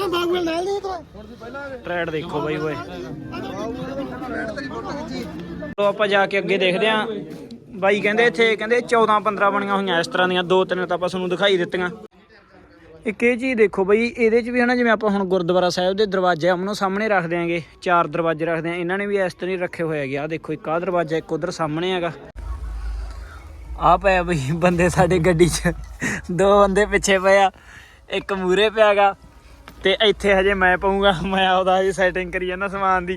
ਨਾ ਬਾਗੂਲ ਨਾਲ ਨਹੀਂ ਤੋ ਟਰੈਡ ਦੇਖੋ ਬਾਈ ਓਏ ਤੋ ਆਪਾਂ ਜਾ ਕੇ ਅੱਗੇ ਦੇਖਦੇ ਆਂ ਬਾਈ ਕਹਿੰਦੇ ਇੱਥੇ ਕਹਿੰਦੇ 14 15 ਬਣੀਆਂ ਹੋਈਆਂ ਇਸ ਤਰ੍ਹਾਂ ਦੀਆਂ ਦੋ ਤਿੰਨ ਤਾਂ ਆਪਾਂ ਤੁਹਾਨੂੰ ਦਿਖਾਈ ਦਿੱਤੀਆਂ ਇੱਕ ਇਹ ਚੀਜ਼ ਦੇਖੋ ਬਈ ਇਹਦੇ 'ਚ ਵੀ ਹਨਾ ਜਿਵੇਂ ਆਪਾਂ ਹੁਣ ਗੁਰਦੁਆਰਾ ਸਾਹਿਬ ਦੇ ਦਰਵਾਜ਼ੇ ਆਮਨੋ ਸਾਹਮਣੇ ਰੱਖ ਦਿਆਂਗੇ ਚਾਰ ਦਰਵਾਜ਼ੇ ਰੱਖਦੇ ਆਂ ਇਹਨਾਂ ਨੇ ਵੀ ਇਸ ਤਰ੍ਹਾਂ ਹੀ ਰੱਖੇ ਹੋਏ ਹੈਗੇ ਆ ਦੇਖੋ ਇੱਕ ਆਹ ਦਰਵਾਜ਼ਾ ਇੱਕ ਉਧਰ ਸਾਹਮਣੇ ਹੈਗਾ ਆ ਪਿਆ ਬਈ ਬੰਦੇ ਸਾਡੇ ਗੱਡੀ 'ਚ ਦੋ ਬੰਦੇ ਪਿੱਛੇ ਪਏ ਆ ਇੱਕ ਮੂਰੇ ਪਿਆਗਾ ਤੇ ਇੱਥੇ ਹਜੇ ਮੈਂ ਪਾਉਂਗਾ ਮੈਂ ਆਪਦਾ ਹਜੇ ਸੈਟਿੰਗ ਕਰੀ ਜਾਂਦਾ ਸਮਾਨ ਦੀ।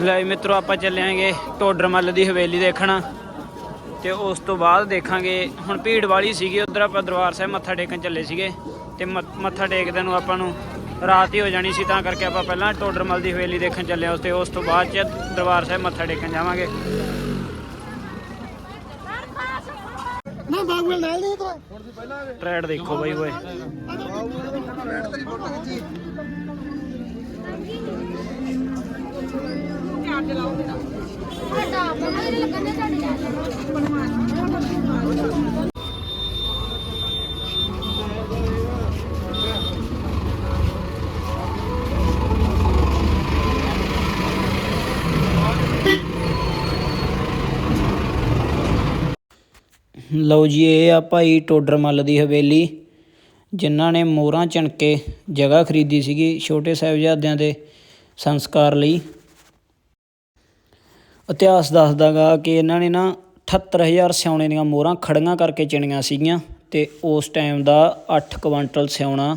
ਲੈ ਵੀ ਮਿੱਤਰੋ, ਆਪਾਂ ਚੱਲਿਆਂਗੇ ਟੋਡਰਮੱਲ ਦੀ ਹਵੇਲੀ ਦੇਖਣ। ਤੇ ਉਸ ਤੋਂ ਬਾਅਦ ਦੇਖਾਂਗੇ, ਹੁਣ ਭੀੜ ਵਾਲੀ ਸੀਗੀ, ਉਧਰ ਆਪਾਂ ਦਰਬਾਰ ਸਾਹਿਬ ਮੱਥਾ ਟੇਕਣ ਚੱਲੇ ਸੀਗੇ। ਤੇ ਮ- ਮੱਥਾ ਟੇਕਦੇ ਨੂੰ ਆਪਾਂ ਨੂੰ ਰਾਤ ਹੀ ਹੋ ਜਾਣੀ ਸੀ, ਤਾਂ ਕਰਕੇ ਆਪਾਂ ਪਹਿਲਾਂ ਟੋਡਰਮੱਲ ਦੀ ਹਵੇਲੀ ਦੇਖਣ ਚੱਲੇ ਉਸ ਤੇ ਉਸ ਤੋਂ ਬਾਅਦ ਚ ਦਰਬਾਰ ਸਾਹਿਬ ਮੱਥਾ ਟੇਕਣ ਜਾਵਾਂਗੇ ਨਾ ਬਾਗੂਲ ਨਾਲ ਨਹੀਂ ਤੋ। ਟਰੈਡ ਦੇਖੋ ਬਾਈ ਓਏ। ਸਾਡਾ ਮੰਮਾ ਦੇ ਲੱਗਣੇ ਤੁਹਾਡੇ ਲੈ ਲਓ ਜੀ, ਇਹ ਆ ਭਾਈ ਟੋਡਰਮੱਲ ਦੀ ਹਵੇਲੀ। ਜਿਨ੍ਹਾਂ ਨੇ ਮੋਹਰਾਂ ਚਣਕੇ ਜਗ੍ਹਾ ਖਰੀਦੀ ਸੀਗੀ ਛੋਟੇ ਸਾਹਿਬਜ਼ਾਦਿਆਂ ਦੇ ਸੰਸਕਾਰ ਲਈ। ਇਤਿਹਾਸ ਦੱਸਦਾਗਾ ਕਿ ਇਹਨਾਂ ਨੇ ਨਾ 78000 ਸਿਉਣੇ ਦੀਆਂ ਮੋਹਰਾਂ ਖੜੀਆਂ ਕਰਕੇ ਚਿਣੀਆਂ ਸੀਗੀਆਂ ਤੇ ਉਸ ਟਾਈਮ ਦਾ 8 ਕੁਇੰਟਲ ਸਿਉਣਾ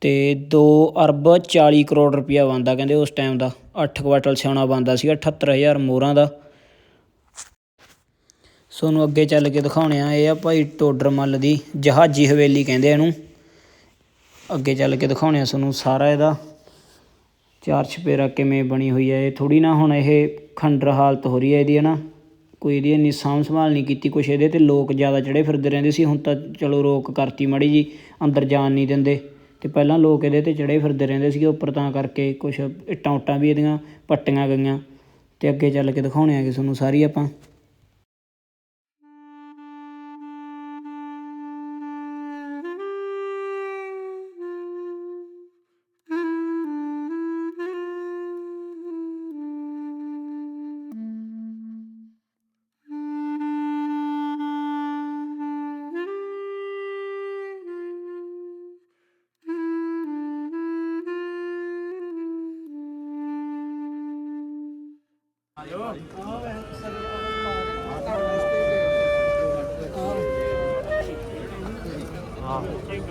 ਤੇ 2 ਅਰਬ 40 ਕਰੋੜ ਰੁਪਇਆ ਬਣਦਾ, ਕਹਿੰਦੇ ਉਸ ਟਾਈਮ ਦਾ 8 ਕੁਇੰਟਲ ਸਿਉਣਾ ਬਣਦਾ ਸੀਗਾ 78000 ਮੋਹਰਾਂ ਦਾ। ਸੋਨੂੰ ਅੱਗੇ ਚੱਲ ਕੇ ਦਿਖਾਉਣੇ ਆ, ਇਹ ਆ ਭਾਈ ਟੋਡਰਮੱਲ ਦੀ ਜਹਾਜੀ ਹਵੇਲੀ ਕਹਿੰਦੇ ਇਹਨੂੰ। ਅੱਗੇ ਚੱਲ ਕੇ ਦਿਖਾਉਣੇ ਆ ਤੁਹਾਨੂੰ ਸਾਰਾ ਇਹਦਾ। ਚਾਰ ਛਪੇਰਾ ਕਿਵੇਂ ਬਣੀ ਹੋਈ ਹੈ ਇਹ ਥੋੜੀ ਨਾ ਹੁਣ ਇਹ ਖੰਡਰ ਹਾਲਤ ਹੋ ਰਹੀ ਹੈ ਇਹਦੀ ਨਾ ਕੋਈ ਇਹਦੀ ਇੰਨੀ ਸਾਂਭ ਸੰਭਾਲ ਨਹੀਂ ਕੀਤੀ ਕੁਛ ਇਹਦੇ ਤੇ, ਲੋਕ ਜ਼ਿਆਦਾ ਚੜੇ ਫਿਰਦੇ ਰਹਿੰਦੇ ਸੀ, ਹੁਣ ਤਾਂ ਚਲੋ ਰੋਕ ਕਰਤੀ ਮੜੀ ਜੀ, ਅੰਦਰ ਜਾਣ ਨਹੀਂ ਦਿੰਦੇ। ਤੇ ਪਹਿਲਾਂ ਲੋਕ ਇਹਦੇ ਤੇ ਚੜੇ ਫਿਰਦੇ ਰਹਿੰਦੇ ਸੀਗੇ, ਉੱਪਰ ਤਾਂ ਕਰਕੇ ਕੁਛ ਇੱਟਾਂ ਉੱਟਾਂ ਵੀ ਇਹਦੀਆਂ ਪੱਟੀਆਂ ਗਈਆਂ। ਤੇ ਅੱਗੇ ਚੱਲ ਕੇ ਦਿਖਾਉਣੇ ਆ ਕਿ ਤੁਹਾਨੂੰ ਸਾਰੀ ਆਪਾਂ।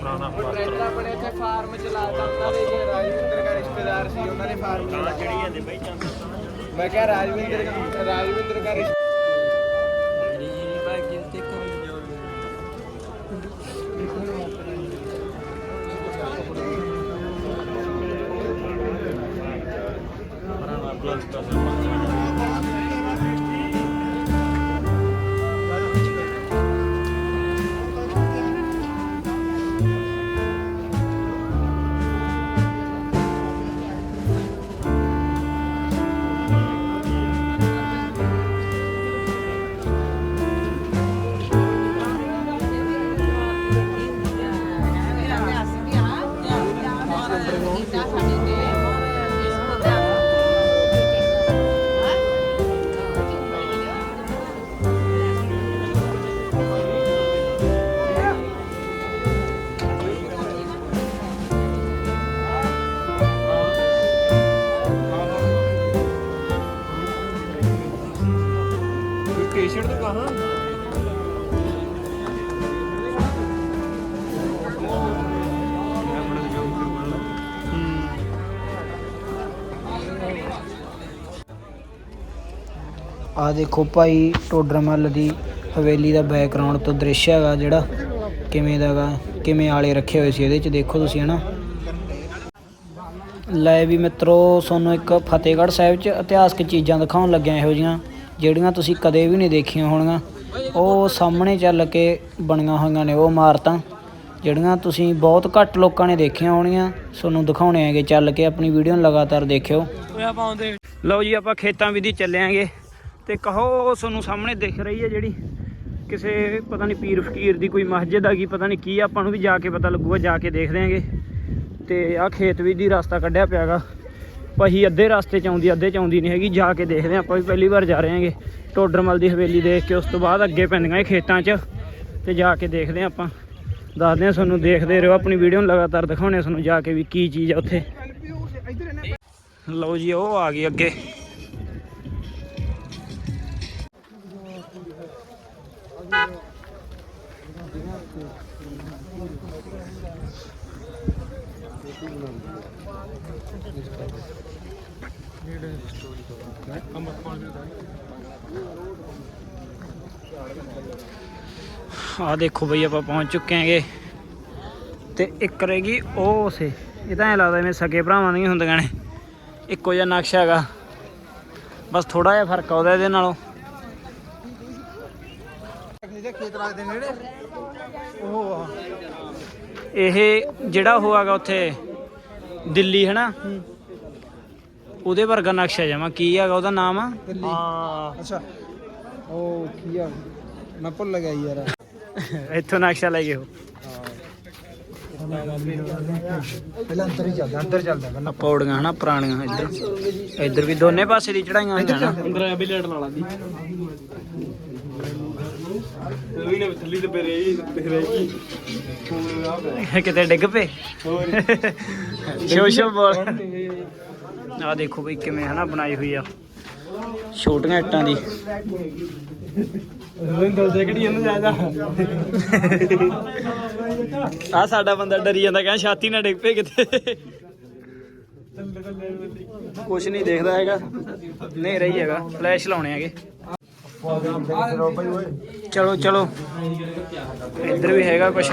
ਆਪਣੇ ਇੱਥੇ ਫਾਰਮ ਚਲਾਤਾ ਉਹਨਾਂ ਦੇ ਜੇ ਰਾਜਵਿੰਦਰ ਦਾ ਰਿਸ਼ਤੇਦਾਰ ਸੀ ਉਹਨਾਂ ਨੇ ਫਾਰਮ ਬਈ ਮੈਂ ਕਿਹਾ ਰਾਜਵਿੰਦਰ ਰਾਜਵਿੰਦਰ ਦਾ ਰਿਸ਼ਤੇਦਾਰ ਦੇਖੋ ਭਾਈ ਟੋਡਰਮੱਲ ਦੀ ਹਵੇਲੀ ਦਾ ਬੈਕਗ੍ਰਾਉਂਡ ਤੋਂ ਦ੍ਰਿਸ਼ ਹੈਗਾ ਜਿਹੜਾ। ਕਿਵੇਂ ਦਾ ਦਾਗਾ ਕਿਵੇਂ ਆਲੇ ਰੱਖੇ ਹੋਏ ਸੀ ਇਹਦੇ ਚ, ਦੇਖੋ ਤੁਸੀਂ ਹਨਾ। ਲੈ ਵੀ ਮਿੱਤਰੋ, ਤੁਹਾਨੂੰ ਇੱਕ ਫਤਿਹਗੜ੍ਹ ਸਾਹਿਬ ਚ ਇਤਿਹਾਸਕ ਚੀਜ਼ਾਂ ਦਿਖਾਉਣ ਲੱਗਿਆ ਇਹੋ ਜੀਆਂ ਜਿਹੜੀਆਂ ਤੁਸੀਂ ਕਦੇ ਵੀ ਨਹੀਂ ਦੇਖੀਆਂ ਹੋਣਗੀਆਂ। ਉਹ ਸਾਹਮਣੇ ਚੱਲ ਕੇ ਬਣੀਆਂ ਹੋਈਆਂ ਨੇ ਉਹ ਇਮਾਰਤਾਂ, ਜਿਹੜੀਆਂ ਤੁਸੀਂ ਬਹੁਤ ਘੱਟ ਲੋਕਾਂ ਨੇ ਦੇਖੀਆਂ ਹੋਣਗੀਆਂ। ਤੁਹਾਨੂੰ ਦਿਖਾਉਣੇ ਹੈਗੇ ਚੱਲ ਕੇ, ਆਪਣੀ ਵੀਡੀਓ ਨੂੰ ਲਗਾਤਾਰ ਦੇਖਿਓ। ਲਓ ਜੀ, ਆਪਾਂ ਖੇਤਾਂ ਵਿਧੀ ਚੱਲੇ ਆਂਗੇ। ਤੇ ਕਹੋ ਤੁਹਾਨੂੰ ਸਾਹਮਣੇ ਦਿਖ ਰਹੀ ਹੈ ਜਿਹੜੀ ਕਿਸੇ ਪਤਾ ਨਹੀਂ ਪੀਰ ਫਕੀਰ ਦੀ ਕੋਈ ਮਸਜਿਦ ਆ ਗਈ, ਪਤਾ ਨਹੀਂ ਕੀ ਆਪਾਂ ਨੂੰ ਵੀ ਜਾ ਕੇ ਪਤਾ ਲੱਗੂਗਾ, ਜਾ ਕੇ ਦੇਖਦੇ ਆਂਗੇ ਤੇ ਆ ਖੇਤ ਵੀ ਦੀ ਰਸਤਾ ਕੱਢਿਆ ਪਿਆਗਾ। ਪਹੀ ਅੱਧੇ ਰਸਤੇ ਚ ਆਉਂਦੀ, ਅੱਧੇ ਚ ਆਉਂਦੀ ਨਹੀਂ ਹੈਗੀ, ਜਾ ਕੇ ਦੇਖਦੇ ਆਂ ਆਪਾਂ ਵੀ ਪਹਿਲੀ ਵਾਰ ਜਾ ਰਹੇ ਹਾਂਗੇ। ਟੋਡਰਮਲ ਦੀ ਹਵੇਲੀ ਦੇਖ ਕੇ ਉਸ ਤੋਂ ਬਾਅਦ ਅੱਗੇ ਪੈਂਦੀਆਂ ਇਹ ਖੇਤਾਂ 'ਚ, ਤੇ ਜਾ ਕੇ ਦੇਖਦੇ ਆਂ ਆਪਾਂ। ਦੱਸਦੇ ਆਂ ਤੁਹਾਨੂੰ, ਦੇਖਦੇ ਰਹੋ ਆਪਣੀ ਵੀਡੀਓ ਨੂੰ, ਲਗਾਤਾਰ ਦਿਖਾਉਣੇ ਆ ਤੁਹਾਨੂੰ ਜਾ ਕੇ ਵੀ ਕੀ ਚੀਜ਼ ਆ ਉੱਥੇ। ਲਓ ਜੀ, ਉਹ ਆ ਗਈ ਅੱਗੇ। ਆ ਦੇਖੋ ਬਈ ਆਪਾਂ ਪਹੁੰਚ ਚੁੱਕੇ ਆਂਗੇ ਤੇ ਇੱਕ ਰਹੇਗੀ ਉਹ ਸੇ ਇਹ ਤਾਂ ਐ ਲੱਗਦਾ ਜਿਵੇਂ ਸਕੇ ਭਰਾਵਾਂ ਦੀਆਂ ਹੁੰਦੀਆਂ ਨੇ। ਇੱਕੋ ਜਿਹਾ ਨਕਸ਼ਾ ਹੈਗਾ। ਬਸ ਥੋੜਾ ਜਿਹਾ ਫ਼ਰਕ ਆ ਉਹਦਾ ਇਹਦੇ ਨਾਲੋਂ। ਖੇਤ ਲੱਗਦੇ ਨੇੜੇ। ਉਹ ਇਹ ਜਿਹੜਾ ਉਹ ਹੈਗਾ ਉੱਥੇ ਦਿੱਲੀ ਹੈ। ਨਾ ਉਹਦੇ ਵਰਗਾ ਨਕਸ਼ਾ ਜਮਾ ਕੀ ਹੈਗਾ ਉਹਦਾ ਨਾਮ? ਆ ਹਾਂ। ਅੱਛਾ। ਉਹ ਕੀ ਆ? ਮੈਂ ਭੁੱਲ ਗਿਆ ਯਾਰ। ਇੱਥੋਂ ਨਕਸ਼ਾ ਲੈ ਗਏ ਉਹ ਪਹਿਲਾਂ ਅੰਦਰ ਹੀ ਚੱਲਦਾ ਅੰਦਰ ਚੱਲਦਾ ਪੌੜੀਆਂ ਹਨਾ ਪੁਰਾਣੀਆਂ ਇੱਧਰ। ਇੱਧਰ ਵੀ ਦੋਨੇ ਪਾਸੇ ਦੀ ਚੜਾਈਆਂ ਹੋਈਆਂ ਅੰਦਰ ਆ ਵੀ ਲੇਟ ਲਾ ਲਾ ਦੀ ਵੀ ਨੇ ਥੱਲੀ ਤੇ ਪਰੇ ਹੀ ਰਹੇਗੀ ਕਿਤੇ ਡਿੱਗ ਪਏ? ਸ਼ੋ ਸ਼ੋ ਬੋਲ। ਆ ਦੇਖੋ ਬਈ ਕਿਵੇਂ ਹਨਾ ਬਣਾਈ ਹੋਈ ਆ। ਛੋਟੀਆਂ ਇੱਟਾਂ ਦੀ। ਰਿੰਦਲ ਦੇ ਕਿਹੜੀ ਇਹਨੂੰ ਜ਼ਿਆਦਾ ਆ। ਸਾਡਾ ਬੰਦਾ ਡਰੀ ਜਾਂਦਾ ਕਹਿੰਦਾ ਛਾਤੀ ਨਾ ਡਿੱਗ ਪਏ ਕਿਤੇ। ਕੁਛ ਨਹੀਂ ਦੇਖਦਾ ਹੈਗਾ। ਹਨੇਰਾ ਹੀ ਹੈਗਾ। ਫਲੈਸ਼ ਲਾਉਣੇ ਹੈਗੇ। ਚਲੋ ਚਲੋ। ਇੱਧਰ ਵੀ ਹੈਗਾ ਕੁਛ।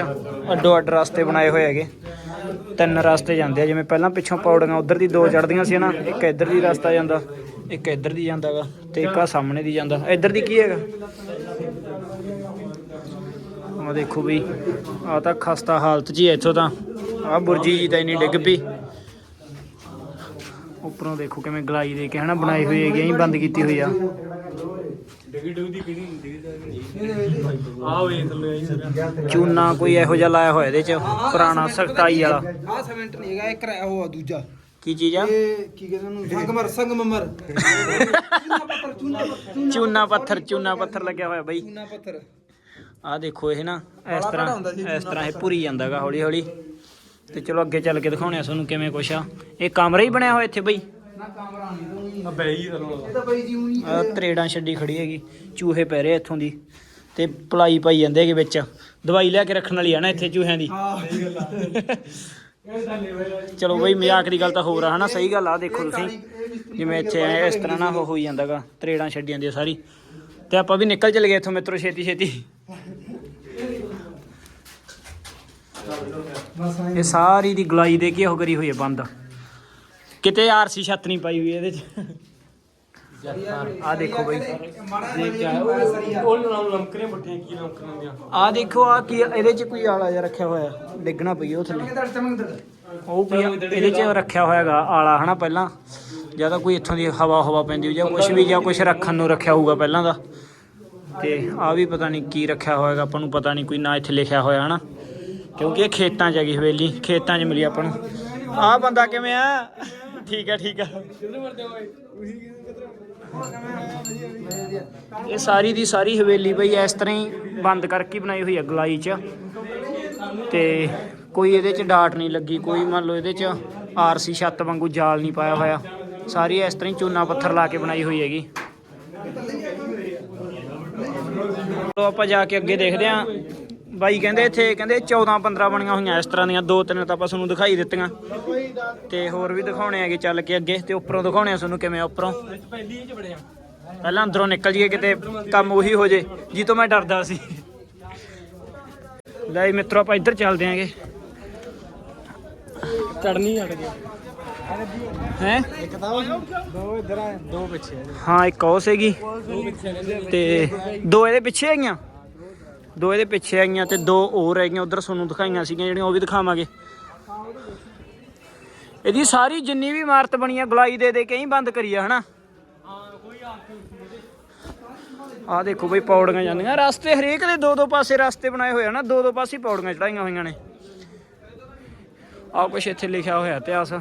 ਅੱਡੋ ਅੱਡ ਰਸਤੇ ਬਣਾਏ ਹੋਏ ਹੈਗੇ। ਤਿੰਨ ਰਸਤੇ ਜਾਂਦੇ ਆ, ਜਿਵੇਂ ਪਹਿਲਾਂ ਪਿੱਛੋਂ ਪੌੜੀਆਂ, ਉਧਰ ਦੀ ਦੋ ਚੜਦੀਆਂ ਸੀ ਨਾ, ਇੱਕ ਇੱਧਰ ਦੀ ਰਸਤਾ ਜਾਂਦਾ, ਇੱਕ ਇੱਧਰ ਦੀ ਜਾਂਦਾਗਾ ਤੇ ਇੱਕ ਆ ਸਾਹਮਣੇ ਦੀ ਜਾਂਦਾ। ਇੱਧਰ ਦੀ ਕੀ ਹੈਗਾ? ਆ ਦੇਖੋ ਬਈ ਆ ਤਾਂ ਖਸਤਾ ਹਾਲਤ 'ਚ ਹੀ ਹੈ ਇੱਥੋਂ ਤਾਂ। ਆ ਬੁਰਜੀ ਜੀ ਤਾਂ ਇੰਨੀ ਡਿੱਗ ਪਈ। ਉੱਪਰੋਂ ਦੇਖੋ ਕਿਵੇਂ ਗਲਾਈ ਦੇ ਕੇ ਹਨਾ, ਬਣਾਈ ਹੋਈ ਹੈਗੀ, ਐਂ ਬੰਦ ਕੀਤੀ ਹੋਈ ਆ। ਆ ਵੇ ਥੱਲੇ ਆਈ ਸਰ ਚੂਨਾ ਕੋਈ ਇਹੋ ਜਿਹਾ ਲਾਇਆ ਹੋਇਆ ਇਹਦੇ 'ਚ ਪੁਰਾਣਾ ਸਖਤਾਈ ਵਾਲਾ। ਆ ਸਿਮੈਂਟ ਨਹੀਂ ਹੈਗਾ ਇੱਕ ਰ- ਉਹ ਆ ਦੂਜਾ। ਕੀ ਚੀਜ਼ ਆ? ਇਹ ਕੀ ਕਹਿੰਦੇ ਉਹਨੂੰ? ਸੰਗਮਰ ਸੰਗਮਰ। ਚੂਨਾ ਪੱਥਰ ਚੂਨਾ ਪੱਥਰ ਚੂਨਾ ਪੱਥਰ ਚੂਨਾ ਪੱਥਰ ਲੱਗਿਆ ਹੋਇਆ ਬਈ। ਚੂਨਾ ਪੱਥਰ। ਆ ਦੇਖੋ ਇਹ ਨਾ ਇਸ ਤਰ੍ਹਾਂ ਇਸ ਤਰ੍ਹਾਂ ਇਹ ਭੁਰੀ ਜਾਂਦਾਗਾ ਹੌਲੀ ਹੌਲੀ ਤੇ ਚਲੋ ਅੱਗੇ ਚੱਲ ਕੇ ਦਿਖਾਉਣੇ ਆ ਤੁਹਾਨੂੰ ਕਿਵੇਂ ਕੁਛ ਆ। ਇਹ ਕਮਰਾ ਹੀ ਬਣਿਆ ਹੋਇਆ ਇੱਥੇ ਬਈ। ਨਾ ਕਮਰਾ ਨਹੀਂ ਤਾਂ ਬਈ ਇਹ ਤਾਂ ਬਈ ਜੀ ਉਹੀ ਆ ਤਰੇੜਾਂ ਛੱਡੀ ਖੜੀ ਹੈਗੀ ਚੂਹੇ ਪੈ ਰਹੇ ਇੱਥੋਂ ਦੀ ਤੇ ਪਲਾਈ ਪਾਈ ਜਾਂਦੇ ਹੈਗੇ ਵਿੱਚ। ਦਵਾਈ ਲਿਆ ਕੇ ਰੱਖਣ ਵਾਲੀ ਆ ਨਾ ਇੱਥੇ ਚੂਹਿਆਂ ਦੀ। ਹਾਂ। ਸਹੀ ਗੱਲ ਆ। ਚਲੋ ਬਈ ਮਜ਼ਾਕ ਦੀ ਗੱਲ ਤਾਂ ਹੋਰ ਆ ਹਨਾ? ਸਹੀ ਗੱਲ ਆ ਦੇਖੋ ਤੁਸੀਂ। ਜਿਵੇਂ ਇੱਥੇ ਐ ਇਸ ਤਰ੍ਹਾਂ ਨਾ ਉਹ ਹੋਈ ਜਾਂਦਾਗਾ ਤਰੇੜਾਂ ਛੱਡੀ ਜਾਂਦੀਆਂ ਸਾਰੀ। ਤੇ ਆਪਾਂ ਵੀ ਨਿਕਲ ਚਲੇ ਗਏ ਇੱਥੋਂ ਮਿੱਤਰੋ ਛੇਤੀ ਛੇਤੀ। ਇਹ ਸਾਰੀ ਦੀ ਗਲਾਈ ਦੇ ਕੇ ਉਹ ਕਰੀ ਹੋਈ ਹੈ ਬੰਦ। ਕਿਤੇ ਆਰਸੀ ਛੱਤ ਨਹੀਂ ਪਾਈ ਹੋਈ ਇਹਦੇ ਚ। ਆ ਦੇਖੋ ਬਈ। ਉਹ ਲਮਕਰੇ ਕੀ ਆ ਦੇਖੋ ਆ ਕੀ ਇਹਦੇ ਚ ਕੋਈ ਆਲਾ ਜਿਹਾ ਰੱਖਿਆ ਹੋਇਆ ਡਿੱਗਣਾ ਪਈ ਉਹ ਥੱਲੇ। ਉਹ ਕੀ ਆ, ਇਹਦੇ ਚ ਰੱਖਿਆ ਹੋਇਆਗਾ ਆਲਾ ਹਨਾ ਪਹਿਲਾਂ। ਜਾਂ ਤਾਂ ਕੋਈ ਇੱਥੋਂ ਦੀ ਹਵਾ ਹਵਾ ਪੈਂਦੀ ਹੋਈ ਜਾਂ ਕੁਝ ਵੀ ਜਾਂ ਕੁਝ ਰੱਖਣ ਨੂੰ ਰੱਖਿਆ ਹੋਊਗਾ ਪਹਿਲਾਂ ਦਾ। ਤੇ ਆ ਵੀ ਪਤਾ ਨਹੀਂ ਕੀ ਰੱਖਿਆ ਹੋਇਆਗਾ ਆਪਾਂ ਨੂੰ ਪਤਾ ਨਹੀਂ ਕੋਈ ਨਾ ਇੱਥੇ ਲਿਖਿਆ ਹੋਇਆ ਹਨਾ। ਕਿਉਂਕਿ ਇਹ ਖੇਤਾਂ 'ਚ ਹੈਗੀ ਹਵੇਲੀ ਖੇਤਾਂ 'ਚ ਮਿਲੀ ਆਪਾਂ ਨੂੰ। ਆਹ ਬੰਦਾ ਕਿਵੇਂ ਆ? ਠੀਕ ਹੈ ਠੀਕ ਹੈ। ਇਹ ਸਾਰੀ ਦੀ ਸਾਰੀ ਹਵੇਲੀ ਬਈ ਇਸ ਤਰ੍ਹਾਂ ਹੀ ਬੰਦ ਕਰਕੇ ਬਣਾਈ ਹੋਈ ਹੈ ਗਲਾਈ 'ਚ। ਤੇ ਕੋਈ ਇਹਦੇ 'ਚ ਡਾਟ ਨਹੀਂ ਲੱਗੀ, ਕੋਈ ਮੰਨ ਲਓ ਇਹਦੇ 'ਚ ਆਰਸੀ ਛੱਤ ਵਾਂਗੂ ਜਾਲ ਨਹੀਂ ਪਾਇਆ ਹੋਇਆ। ਸਾਰੀ ਇਸ ਤਰ੍ਹਾਂ ਹੀ ਚੂਨਾ ਪੱਥਰ ਲਾ ਕੇ ਬਣਾਈ ਹੋਈ ਹੈਗੀ। ਆਪਾਂ ਜਾ ਕੇ ਅੱਗੇ ਦੇਖਦੇ ਆਂ ਬਾਈ ਕਹਿੰਦੇ ਇੱਥੇ ਕਹਿੰਦੇ 14 15 ਬਣੀਆਂ ਹੋਈਆਂ ਇਸ ਤਰ੍ਹਾਂ ਦੀਆਂ ਦੋ ਤਿੰਨ ਤਾਂ ਆਪਾਂ ਤੁਹਾਨੂੰ ਦਿਖਾਈ ਦਿੱਤੀਆਂ। ਤੇ ਹੋਰ ਵੀ ਦਿਖਾਉਣੇ ਹੈਗੇ ਚੱਲ ਕੇ ਅੱਗੇ ਤੇ ਉੱਪਰੋਂ ਦਿਖਾਉਣੇ ਆ ਤੁਹਾਨੂੰ ਕਿਵੇਂ ਉੱਪਰੋਂ। ਪਹਿਲੀ ਅੰਦਰੋਂ ਨਿਕਲ ਜੀਏ ਕਿਤੇ ਕੰਮ ਉਹੀ ਹੋ ਜੇ ਜੀ ਤੋਂ ਮੈਂ ਡਰਦਾ ਸੀ। ਲੈ ਮਿੱਤਰੋ ਆਪਾਂ ਇੱਧਰ ਚੱਲਦੇ ਆਂਗੇ। ਚੜਨੀ ਅੜ ਗਿਆ ਹੈ? ਇੱਕ ਤਾਂ ਦੋ ਇਧਰ ਆ ਦੋ ਪਿੱਛੇ ਹਾਂ ਇੱਕ ਉਹ ਸੀਗੀ। ਤੇ ਦੋ ਇਹਦੇ ਪਿੱਛੇ ਆਈਆਂ ਦੋ ਇਹਦੇ ਪਿੱਛੇ ਆਈਆਂ ਤੇ ਦੋ ਹੋਰ ਹੈਗੀਆਂ ਉਧਰ ਤੁਹਾਨੂੰ ਦਿਖਾਈਆਂ ਸੀਗੀਆਂ, ਜਿਹੜੀਆਂ ਉਹ ਵੀ ਦਿਖਾਵਾਂਗੇ। ਇਹਦੀ ਸਾਰੀ ਜਿੰਨੀ ਵੀ ਇਮਾਰਤ ਬਣੀ ਆ, ਗਲਾਈ ਦੇ ਦੇ ਕੇ ਹੀ ਬੰਦ ਕਰੀ ਆ, ਹਨਾ? ਆਹ ਦੇਖੋ ਬਈ, ਪੌੜੀਆਂ ਜਾਂਦੀਆਂ। ਰਸਤੇ ਹਰੇਕ ਦੇ ਦੋ ਦੋ ਪਾਸੇ ਰਸਤੇ ਬਣਾਏ ਹੋਏ ਆ ਨਾ ਦੋ ਦੋ ਪਾਸੇ ਪੌੜੀਆਂ ਚੜਾਈਆਂ ਹੋਈਆਂ ਨੇ। ਆਹ ਕੁਛ ਇੱਥੇ ਲਿਖਿਆ ਹੋਇਆ, ਇਤਿਹਾਸ।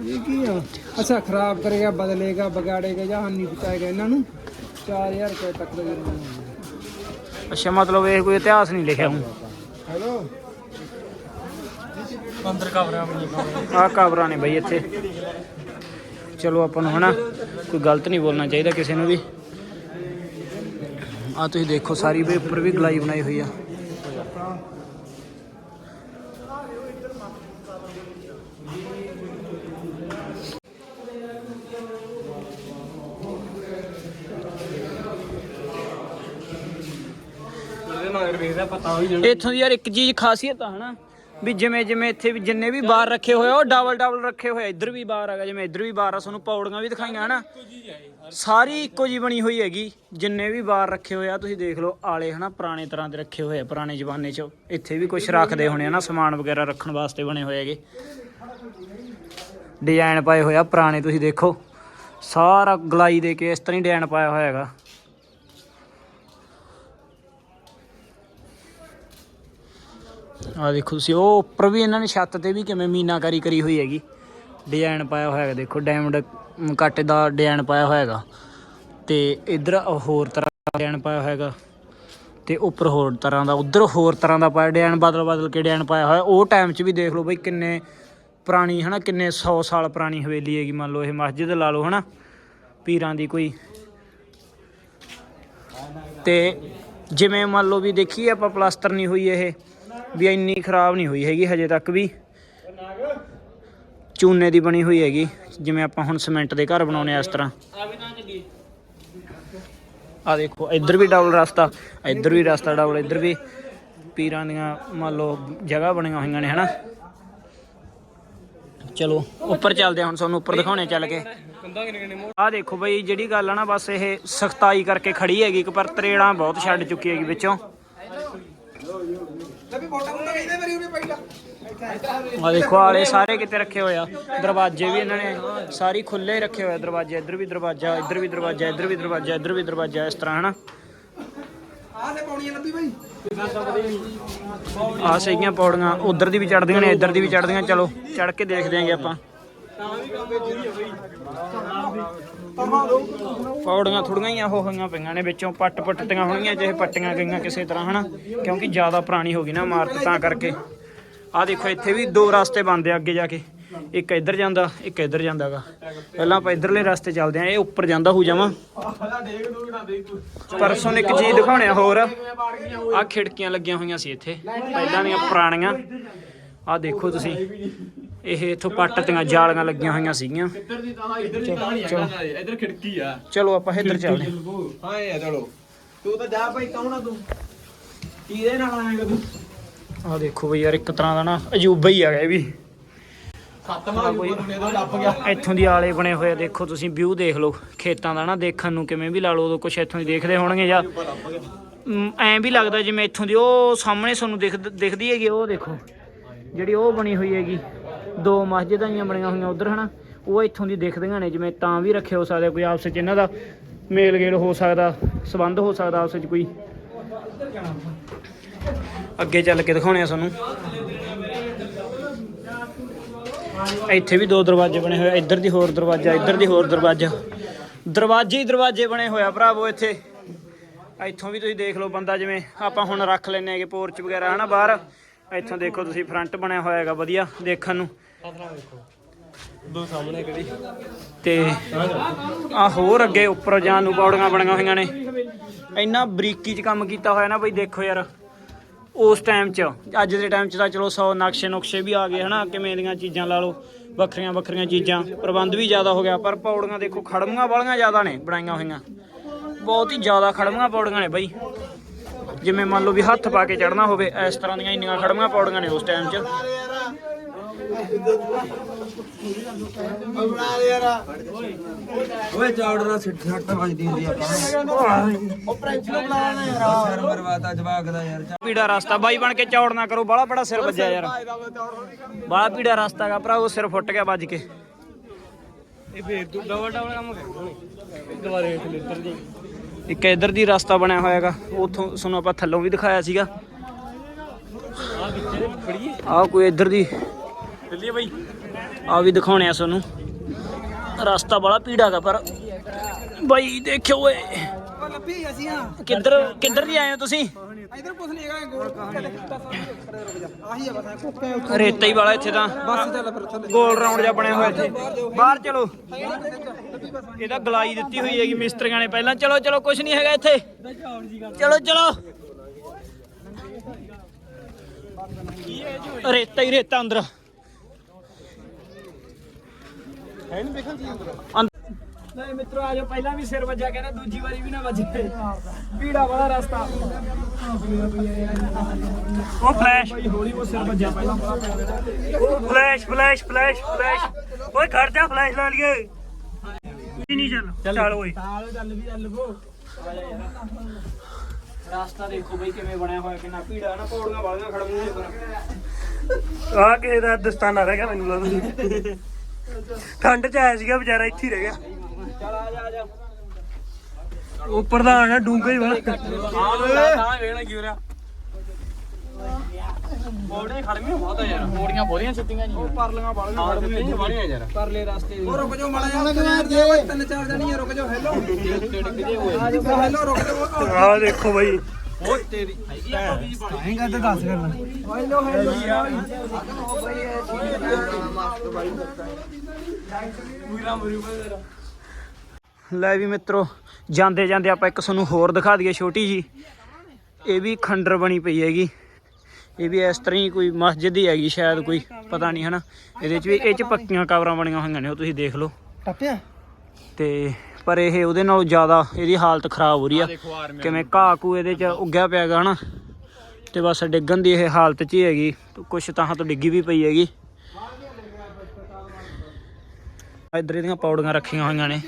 ਇਹ ਕੀ ਆ? ਅੱਛਾ, ਖਰਾਬ ਕਰੇਗਾ ਬਦਲੇਗਾ, ਵਿਗਾੜੇਗਾ ਜਾਂ ਹਾਨੀ ਪਹੁੰਚਾਏਗਾ ਇਹਨਾਂ ਨੂੰ? 4000 ਰੁਪਏ ਤੱਕ ਦਾ ਜੁਰਮਾਨਾ ਅੱਛਾ ਮਤਲਬ ਇਹ ਕੋਈ ਇਤਿਹਾਸ ਨਹੀਂ ਲਿਖਿਆ ਹੂੰ ਹੈਲੋ? ਆਹ ਕਬਰਾਂ ਨੇ ਬਈ ਇੱਥੇ। ਚਲੋ ਆਪਾਂ ਨੂੰ ਹਨਾ ਕੋਈ ਗਲਤ ਨਹੀਂ ਬੋਲਣਾ ਚਾਹੀਦਾ ਕਿਸੇ ਨੂੰ ਵੀ। ਆ ਤੁਸੀਂ ਦੇਖੋ ਸਾਰੀ ਬਈ ਉੱਪਰ ਵੀ ਗਲਾਈ ਬਣਾਈ ਹੋਈ ਆ। ਇੱਥੋਂ ਦੀ ਯਾਰ ਇੱਕ ਚੀਜ਼ ਖਾਸੀਅਤ ਆ ਹਨਾ? ਵੀ ਜਿਵੇਂ ਜਿਵੇਂ ਇੱਥੇ ਵੀ ਜਿੰਨੇ ਵੀ ਬਾਰ ਰੱਖੇ ਹੋਏ ਆ ਉਹ ਡਬਲ ਡਬਲ ਰੱਖੇ ਹੋਏ ਆ। ਇੱਧਰ ਵੀ ਬਾਰ ਹੈਗਾ ਜਿਵੇਂ ਇੱਧਰ ਵੀ ਬਾਰ ਆ ਤੁਹਾਨੂੰ ਪੌੜੀਆਂ ਵੀ ਦਿਖਾਈਆਂ ਹਨਾ? ਸਾਰੀ ਇੱਕੋ ਜੀ ਬਣੀ ਹੋਈ ਹੈਗੀ। ਜਿੰਨੇ ਵੀ ਬਾਰ ਰੱਖੇ ਹੋਏ ਆ ਤੁਸੀਂ ਦੇਖ ਲਓ ਆਲੇ ਹਨਾ ਪੁਰਾਣੇ ਤਰ੍ਹਾਂ ਦੇ ਰੱਖੇ ਹੋਏ ਆ ਪੁਰਾਣੇ ਜ਼ਮਾਨੇ 'ਚ। ਇੱਥੇ ਵੀ ਕੁਝ ਰੱਖਦੇ ਹੋਣੇ ਆ ਨਾ ਸਮਾਨ ਵਗੈਰਾ ਰੱਖਣ ਵਾਸਤੇ ਬਣੇ ਹੋਏ ਹੈਗੇ। ਡਿਜ਼ਾਈਨ ਪਾਏ ਹੋਏ ਆ ਪੁਰਾਣੇ ਤੁਸੀਂ ਦੇਖੋ। ਸਾਰਾ ਗਲਾਈ ਦੇ ਕੇ ਇਸ ਤਰ੍ਹਾਂ ਹੀ ਡਿਜ਼ਾਈਨ ਪਾਇਆ ਹੋਇਆ ਹੈਗਾ। ਆ ਦੇਖੋ ਤੁਸੀਂ, ਉਹ ਉੱਪਰ ਵੀ ਇਹਨਾਂ ਨੇ ਛੱਤ ਤੇ ਵੀ ਕਿਵੇਂ ਮੀਨਾਕਾਰੀ ਕਰੀ ਹੋਈ ਹੈਗੀ। ਡਿਜ਼ਾਈਨ ਪਾਇਆ ਹੋਇਆ ਹੈਗਾ, ਦੇਖੋ ਡਾਇਮੰਡ ਕੱਟ ਦਾ ਡਿਜ਼ਾਈਨ ਪਾਇਆ ਹੋਇਆ ਹੈਗਾ। ਤੇ ਇਧਰ ਹੋਰ ਤਰ੍ਹਾਂ ਦਾ ਡਿਜ਼ਾਈਨ ਪਾਇਆ ਹੋਇਆ ਹੈਗਾ। ਤੇ ਉੱਪਰ ਹੋਰ ਤਰ੍ਹਾਂ ਦਾ, ਉਧਰ ਹੋਰ ਤਰ੍ਹਾਂ ਦਾ ਪਾਇਆ, ਡਿਜ਼ਾਈਨ ਬਦਲ ਬਦਲ ਕੇ ਡਿਜ਼ਾਈਨ ਪਾਇਆ ਹੋਇਆ। ਉਹ ਟਾਈਮ 'ਚ ਵੀ ਦੇਖ ਲਓ ਬਈ ਕਿੰਨੇ ਪੁਰਾਣੀ, ਹਨਾ, ਕਿੰਨੇ 100 ਸਾਲ ਪੁਰਾਣੀ ਹਵੇਲੀ ਹੈਗੀ, ਮੰਨ ਲਓ ਇਹ ਮਸਜਿਦ ਲਾ ਲਓ, ਹਨਾ, ਪੀਰਾਂ ਦੀ ਕੋਈ। ਤੇ ਜਿਵੇਂ ਮੰਨ ਲਓ ਵੀ ਦੇਖੀਏ ਆਪਾਂ ਪਲਾਸਟਰ ਨਹੀਂ ਹੋਈ ਇਹ। ਵੀ ਇੰਨੀ ਖਰਾਬ ਨਹੀਂ ਹੋਈ ਹੈਗੀ, ਹਜੇ ਤੱਕ ਵੀ। ਚੂਨੇ ਦੀ ਬਣੀ ਹੋਈ ਹੈਗੀ, ਜਿਵੇਂ ਆਪਾਂ ਹੁਣ ਸੀਮੈਂਟ ਦੇ ਘਰ ਬਣਾਉਨੇ ਆ ਇਸ ਤਰ੍ਹਾਂ। ਆ ਦੇਖੋ, ਇੱਧਰ ਵੀ ਡਬਲ ਰਸਤਾ, ਇੱਧਰ ਵੀ ਰਸਤਾ ਡਬਲ ਇੱਧਰ ਵੀ ਪੀਰਾਂ ਦੀਆਂ, ਮੰਨ ਲਓ, ਜਗ੍ਹਾ ਬਣੀਆਂ ਹੋਈਆਂ ਨੇ, ਹਨਾ? ਚਲੋ, ਉੱਪਰ ਚੱਲਦੇ ਹਾਂ ਹੁਣ ਤੁਹਾਨੂੰ, ਉੱਪਰ ਦਿਖਾਉਣੇ ਚੱਲ ਕੇ। ਆ ਦੇਖੋ ਬਈ, ਜਿਹੜੀ ਗੱਲ ਆ ਨਾ, ਬਸ ਇਹ ਸਖਤਾਈ ਕਰਕੇ ਖੜੀ ਹੈਗੀ ਪਰ ਤਰੇੜਾਂ ਬਹੁਤ ਛੱਡ ਚੁੱਕੀ ਹੈਗੀ ਵਿੱਚੋਂ। ਆ ਦੇਖੋ ਆਲੇ ਸਾਰੇ ਕਿਤੇ ਰੱਖੇ ਹੋਏ ਆ? ਦਰਵਾਜ਼ੇ ਵੀ ਇਹਨਾਂ ਨੇ ਸਾਰੀ ਖੁੱਲੇ ਰੱਖੇ ਹੋਏ ਆ ਦਰਵਾਜ਼ੇ ਇੱਧਰ ਵੀ ਦਰਵਾਜ਼ਾ ਇੱਧਰ ਵੀ ਦਰਵਾਜ਼ਾ ਇੱਧਰ ਵੀ ਦਰਵਾਜ਼ਾ ਇੱਧਰ ਵੀ ਦਰਵਾਜ਼ਾ ਇਸ ਤਰ੍ਹਾਂ ਹਨਾ? ਆਹ ਤੇ ਪੌੜੀਆਂ ਲੱਭੀ ਬਾਈ। ਆ ਸਹੀਆਂ ਪੌੜੀਆਂ ਉਧਰ ਦੀ ਵੀ ਚੜਦੀਆਂ ਨੇ ਇੱਧਰ ਦੀ ਵੀ ਚੜਦੀਆਂ ਚਲੋ ਚੜ ਕੇ ਦੇਖਦੇ ਆਂਗੇ ਆਪਾਂ। ਪੌੜੀਆਂ ਥੋੜੀਆਂ ਹੀ ਉਹ ਹੋਈਆਂ ਪਈਆਂ ਨੇ, ਵਿੱਚੋਂ ਪੱਟ ਪੱਟੀਆਂ ਹੋਣਗੀਆਂ, ਜਿਹੇ ਪੱਟੀਆਂ ਗਈਆਂ ਕਿਸੇ ਤਰ੍ਹਾਂ, ਹਨਾ? ਕਿਉਂਕਿ ਜ਼ਿਆਦਾ ਪੁਰਾਣੀ ਹੋ ਗਈ ਨਾ ਇਮਾਰਤ, ਤਾਂ ਕਰਕੇ। ਆ ਦੇਖੋ, ਇੱਥੇ ਵੀ ਦੋ ਰਸਤੇ ਬੰਦੇ ਆ ਅੱਗੇ ਜਾ ਕੇ। ਇੱਕ ਇੱਧਰ ਜਾਂਦਾ, ਇੱਕ ਇੱਧਰ ਜਾਂਦਾਗਾ ਪਹਿਲਾਂ ਆਪਾਂ ਇੱਧਰਲੇ ਰਸਤੇ ਚੱਲਦੇ ਆਂ, ਇਹ ਉੱਪਰ ਜਾਂਦਾ ਹੋ ਜਾਵਾਂ। ਪਰਸੋਂ ਇੱਕ ਚੀਜ਼ ਦਿਖਾਉਣੇ ਹੋਰ। ਆ ਖਿੜਕੀਆਂ ਲੱਗੀਆਂ ਹੋਈਆਂ ਸੀ ਇੱਥੇ, ਪਹਿਲਾਂ ਦੀਆਂ ਪੁਰਾਣੀਆਂ। ਆ ਦੇਖੋ ਤੁਸੀਂ। ਇਹ ਇਥੋਂ ਪੱਟ ਤੀਆਂ ਜਾਲੀਆਂ ਲੱਗੀਆਂ ਹੋਈਆਂ ਸੀਗੀਆਂ। ਇੱਧਰ ਖਿੜਕੀ ਆ। ਚਲੋ ਆਪਾਂ ਇੱਧਰ ਚੱਲਦੇ ਹਾਂ। ਹਾਂ ਇਹ ਆ ਚਲੋ। ਤੂੰ ਤਾਂ ਜਾ ਭਾਈ ਕੌਣ ਆ ਤੂੰ? ਕਿਹਦੇ ਨਾਲ ਆਏਗਾ ਤੂੰ? ਆ ਦੇਖੋ ਬਈ ਯਾਰ ਇੱਕ ਤਰ੍ਹਾਂ ਦਾ ਨਾ ਅਜੂਬਾ ਹੀ ਹੈਗਾ ਇਹ ਵੀ। ਕੋਈ ਇੱਥੋਂ ਦੀ ਆਲੇ ਬਣੇ ਹੋਏ ਆ। ਦੇਖੋ ਤੁਸੀਂ ਵਿਊ ਦੇਖ ਲਓ। ਖੇਤਾਂ ਦਾ ਨਾ ਦੇਖਣ ਨੂੰ ਕਿਵੇਂ ਵੀ ਲਾ ਲਓ ਉਦੋਂ ਕੁਛ ਇੱਥੋਂ ਦੀ ਦੇਖਦੇ ਹੋਣਗੇ ਜਾਂ ਐਂ ਵੀ ਲੱਗਦਾ ਜਿਵੇਂ ਇੱਥੋਂ ਦੀ ਉਹ ਸਾਹਮਣੇ ਤੁਹਾਨੂੰ ਦਿਖ ਦਿਖਦੀ ਹੈਗੀ ਉਹ ਦੇਖੋ। ਜਿਹੜੀ ਉਹ ਬਣੀ ਹੋਈ ਹੈਗੀ, ਦੋ ਮਸਜਿਦਾਂ ਜੀਆਂ ਬਣੀਆਂ ਹੋਈਆਂ ਉਧਰ, ਹਨਾ? ਉਹ ਇੱਥੋਂ ਦੀ ਦਿਖਦੀਆਂ ਨੇ, ਜਿਵੇਂ ਤਾਂ ਵੀ ਰੱਖੇ ਹੋ ਸਕਦੇ, ਕੋਈ ਆਪਸ ਵਿੱਚ ਇਹਨਾਂ ਦਾ ਮੇਲ ਗੇਲ ਹੋ ਸਕਦਾ, ਸਬੰਧ ਹੋ ਸਕਦਾ ਆਪਸ ਵਿੱਚ ਕੋਈ। ਅੱਗੇ ਚੱਲ ਕੇ ਦਿਖਾਉਣੇ ਆ ਤੁਹਾਨੂੰ। ਇੱਥੇ ਵੀ ਦੋ ਦਰਵਾਜ਼ੇ ਬਣੇ ਹੋਏ ਇੱਧਰ ਦੀ ਹੋਰ ਦਰਵਾਜ਼ਾ, ਇੱਧਰ ਦੀ ਹੋਰ ਦਰਵਾਜ਼ਾ। ਦਰਵਾਜ਼ੇ ਹੀ ਦਰਵਾਜ਼ੇ ਬਣੇ ਹੋਇਆ ਭਰਾਵੋ, ਇੱਥੇ। ਇੱਥੋਂ ਵੀ ਤੁਸੀਂ ਦੇਖ ਲਓ ਬੰਦਾ, ਜਿਵੇਂ ਆਪਾਂ ਹੁਣ ਰੱਖ ਲੈਨੇ ਹੈਗੇ ਪੋਰਚ ਵਗੈਰਾ, ਹਨਾ, ਬਾਹਰ। ਇੱਥੋਂ ਦੇਖੋ ਤੁਸੀਂ ਫਰੰਟ ਬਣਿਆ ਹੋਇਆ ਹੈਗਾ ਵਧੀਆ ਦੇਖਣ ਨੂੰ। ਦੋ ਸਾਹਮਣੇ ਕਿਹੜੀ? ਤੇ ਆ ਹੋਰ ਅੱਗੇ ਉੱਪਰ ਜਾਣ ਨੂੰ ਪੌੜੀਆਂ ਬਣੀਆਂ ਹੋਈਆਂ ਨੇ। ਇੰਨਾ ਬਰੀਕੀ 'ਚ ਕੰਮ ਕੀਤਾ ਹੋਇਆ ਨਾ ਬਈ ਦੇਖੋ ਯਾਰ। ਉਸ ਟਾਈਮ 'ਚ ਅੱਜ ਦੇ ਟਾਈਮ 'ਚ ਤਾਂ ਚਲੋ 100 ਨਕਸ਼ੇ ਨੁਕਸ਼ੇ ਵੀ ਆ ਗਏ ਹਨਾ ਕਿਵੇਂ ਦੀਆਂ ਚੀਜ਼ਾਂ ਲਾ ਲਓ ਵੱਖਰੀਆਂ ਵੱਖਰੀਆਂ ਚੀਜ਼ਾਂ। ਪ੍ਰਬੰਧ ਵੀ ਜ਼ਿਆਦਾ ਹੋ ਗਿਆ ਪਰ ਪੌੜੀਆਂ ਦੇਖੋ ਖੜਮੀਆਂ ਵਾਲੀਆਂ ਜ਼ਿਆਦਾ ਨੇ ਬਣਾਈਆਂ ਹੋਈਆਂ। ਬਹੁਤ ਹੀ ਜ਼ਿਆਦਾ ਖੜਮੀਆਂ ਪੌੜੀਆਂ ਨੇ ਬਈ। ਜਿਵੇਂ ਮੰਨ ਲਓ ਵੀ ਹੱਥ ਪਾ ਕੇ ਚੜਨਾ ਹੋਵੇ ਇਸ ਤਰ੍ਹਾਂ ਦੀਆਂ ਇੰਨੀਆਂ ਖੜਮੀਆਂ ਪੌੜੀਆਂ ਨੇ ਉਸ ਟਾਈਮ 'ਚ। ਓਏ ਚੌੜਨਾ ਸਿੱਟ ਸੱਟ ਵੱਜਦੀ ਹੁੰਦੀ ਆ ਉਹ ਪ੍ਰਿੰਸ ਨੂੰ ਬੁਲਾਣਾ ਯਾਰ। ਸਿਰ ਮਰਵਾਤਾ ਜਵਾਕ ਦਾ ਯਾਰ। ਪੀੜਾ ਰਸਤਾ ਬਾਈ ਬਣ ਕੇ ਚੌੜ ਨਾ ਕਰੋ ਬਾਲਾ ਬੜਾ ਸਿਰ ਵੱਜਿਆ ਯਾਰ। ਬਾਲਾ ਪੀੜਾ ਰਸਤਾ ਗਾ ਭਰਾ ਉਹ ਸਿਰ ਫੁੱਟ ਗਿਆ ਵੱਜ ਕੇ। ਇਹ ਫੇਰ ਡਬਲ ਡਬਲ ਕੰਮ ਕਰਦੇ ਦੁਬਾਰੇ ਥੱਲੇ ਉੱਤਰ ਜੀ ਇੱਕ ਇਧਰ ਦੀ ਰਸਤਾ ਬਣਿਆ ਹੋਇਆ ਹੈਗਾ ਉਥੋਂ ਤੁਹਾਨੂੰ ਆਪਾਂ ਥੱਲੋਂ ਵੀ ਦਿਖਾਇਆ ਸੀਗਾ। ਆ ਕੋਈ ਇਧਰ ਦੀ ਚੱਲੀਏ ਬਾਈ। ਆ ਵੀ ਦਿਖਾਉਣੇ ਆ ਤੁਹਾਨੂੰ। ਰਸਤਾ ਬੜਾ ਭੀੜਾ ਹੈਗਾ ਪਰ ਬਾਈ ਦੇਖਿਓ ਆ ਕਿੱਧਰ ਕਿੱਧਰ ਦੀ ਆਏ ਹੋ ਤੁਸੀਂ? ਇਧਰ ਕੁਛ ਨਹੀਂ ਹੈਗਾ ਗੋਲ ਆਹੀ ਆ ਬਸ ਕੁੱਕੇ ਰੇਤਾ ਹੀ ਵਾਲਾ ਇੱਥੇ ਤਾਂ। ਬਸ ਚੱਲ ਫਿਰ ਥੱਲੇ ਗੋਲ ਰਾਉਂਡ ਜਿਹਾ ਬਣਿਆ ਹੋਇਆ ਇੱਥੇ। ਬਾਹਰ ਚਲੋ। ਇਹਦਾ ਗਲਾਈ ਦਿੱਤੀ ਹੋਈ ਹੈਗੀ ਮਿਸਤਰੀਆਂ ਨੇ ਪਹਿਲਾਂ। ਚਲੋ ਚਲੋ ਕੁਝ ਨਹੀਂ ਹੈਗਾ ਇੱਥੇ। ਚਲੋ ਚਲੋ। ਰੇਤਾ ਹੀ ਰੇਤਾ ਅੰਦਰ। ਹੈ ਨਹੀਂ ਦੇਖਣ ਜੀ ਅੰਦ- ਨਹੀਂ ਮਿੱਤਰੋ ਆਜੋ ਪਹਿਲਾਂ ਵੀ ਸਿਰ ਵੱਜਿਆ ਕਹਿੰਦਾ ਦੂਜੀ ਵਾਰੀ ਵੀ ਨਾ ਵੱਜੇ। ਪੀੜਾ ਵਾਲਾ ਰਸਤਾ। ਉਹ ਫਲੈਸ਼ ਹੌਲੀ ਉਹ ਸਿਰ ਵੱਜਿਆ ਪਹਿਲਾਂ। ਫਲੈਸ਼ ਫਲੈਸ਼ ਫਲੈਸ਼ ਫਲੈਸ਼ ਓਏ ਖੜ ਜਾ ਫਲੈਸ਼ ਲਾ ਲਈਏ। ਨਹੀਂ ਚੱਲ। ਚੱਲ। ਓਏ। ਚੱਲ ਵੀ ਚੱਲ ਬੋ ਰਸਤਾ ਦੇਖੋ ਬਈ ਕਿਵੇਂ ਬਣਿਆ ਹੋਇਆ ਕਿੰਨਾ ਪੀੜਾ ਨਾ ਪੌੜੀਆਂ ਵਾਲੀਆਂ ਖੜਮੂਆਂ ਪਰ ਆ ਕਿਸੇ ਦਾ ਦਸਤਾਨਾ ਰਹਿ ਗਿਆ ਮੈਨੂੰ ਲੱਗਦਾ। ਠੰਡ ਚ ਆਇਆ ਸੀਗਾ ਵਿਚਾਰਾ ਇੱਥੇ ਰਹਿ ਗਿਆ। ਚੱਲ ਆ ਜਾ ਆ ਜਾ ਉਹ ਪ੍ਰਧਾਨ ਆ ਡੂੰਗਾ ਹੀ ਵਾ ਤਾਂ ਵੇਣਾ ਕੀ ਹੋ ਰਿਹਾ ਪੌੜੀਆਂ ਖੜਮੀਆਂ ਬਹੁਤ ਆ ਯਾਰ। ਮੋੜੀਆਂ ਬੋਲੀਆਂ ਛੱਤੀਆਂ ਜੀ ਪਰਲੀਆਂ ਵਾਲੀਆਂ ਇੱਥੇ ਵਾਲੀਆਂ ਯਾਰ ਪਰਲੇ ਰਸਤੇ ਉਹ ਰੁਕ ਜਾਓ ਮਾੜਾ ਜਿਹਾ ਤਿੰਨ ਚਾਰ ਜਣੀਆਂ ਰੁਕ ਜਾਓ ਹੈਲੋ। ਆ ਹੈਲੋ ਰੁਕ ਜਾਓ ਆ ਦੇਖੋ ਬਈ। ਓ ਤੇਰੀ ਆਏਗਾ ਤਾਂ ਦੱਸ ਕਰਨਾ। ਹੈਲੋ ਹੈਲੋ ਲੈ ਵੀ ਮਿੱਤਰੋ ਜਾਂਦੇ ਜਾਂਦੇ ਆਪਾਂ ਇੱਕ ਤੁਹਾਨੂੰ ਹੋਰ ਦਿਖਾ ਦਈਏ ਛੋਟੀ ਜੀ ਇਹ ਵੀ ਖੰਡਰ ਬਣੀ ਪਈ ਹੈਗੀ। ਇਹ ਵੀ ਇਸ ਤਰ੍ਹਾਂ ਹੀ ਕੋਈ ਮਸਜਿਦ ਹੀ ਹੈਗੀ ਸ਼ਾਇਦ ਕੋਈ ਪਤਾ ਨਹੀਂ ਹਨਾ। ਇਹਦੇ ਚ ਵੀ ਇਹ ਚ ਪੱਕੀਆਂ ਕਬਰਾਂ ਬਣੀਆਂ ਹੋਈਆਂ ਨੇ ਉਹ ਤੁਸੀਂ ਦੇਖ ਲਓ। ਟੱਪਿਆ? ਤੇ ਪਰ ਇਹ ਉਹਦੇ ਨਾਲੋਂ ਜ਼ਿਆਦਾ ਇਹਦੀ ਹਾਲਤ ਖਰਾਬ ਹੋ ਰਹੀ ਆ। ਕਿਵੇਂ ਘਾਹ ਕੂ ਇਹਦੇ ਚ ਉੱਗਿਆ ਪਿਆ ਗਾ ਹਨਾ। ਤੇ ਬਸ ਡਿੱਗਣ ਦੀ ਇਹ ਹਾਲਤ 'ਚ ਹੀ ਹੈਗੀ। ਕੁਛ ਤਾਂ ਤੋਂ ਡਿੱਗੀ ਵੀ ਪਈ ਹੈਗੀ। ਇੱਧਰ ਇਹਦੀਆਂ ਪੌੜੀਆਂ ਰੱਖੀਆਂ ਹੋਈਆਂ ਨੇ।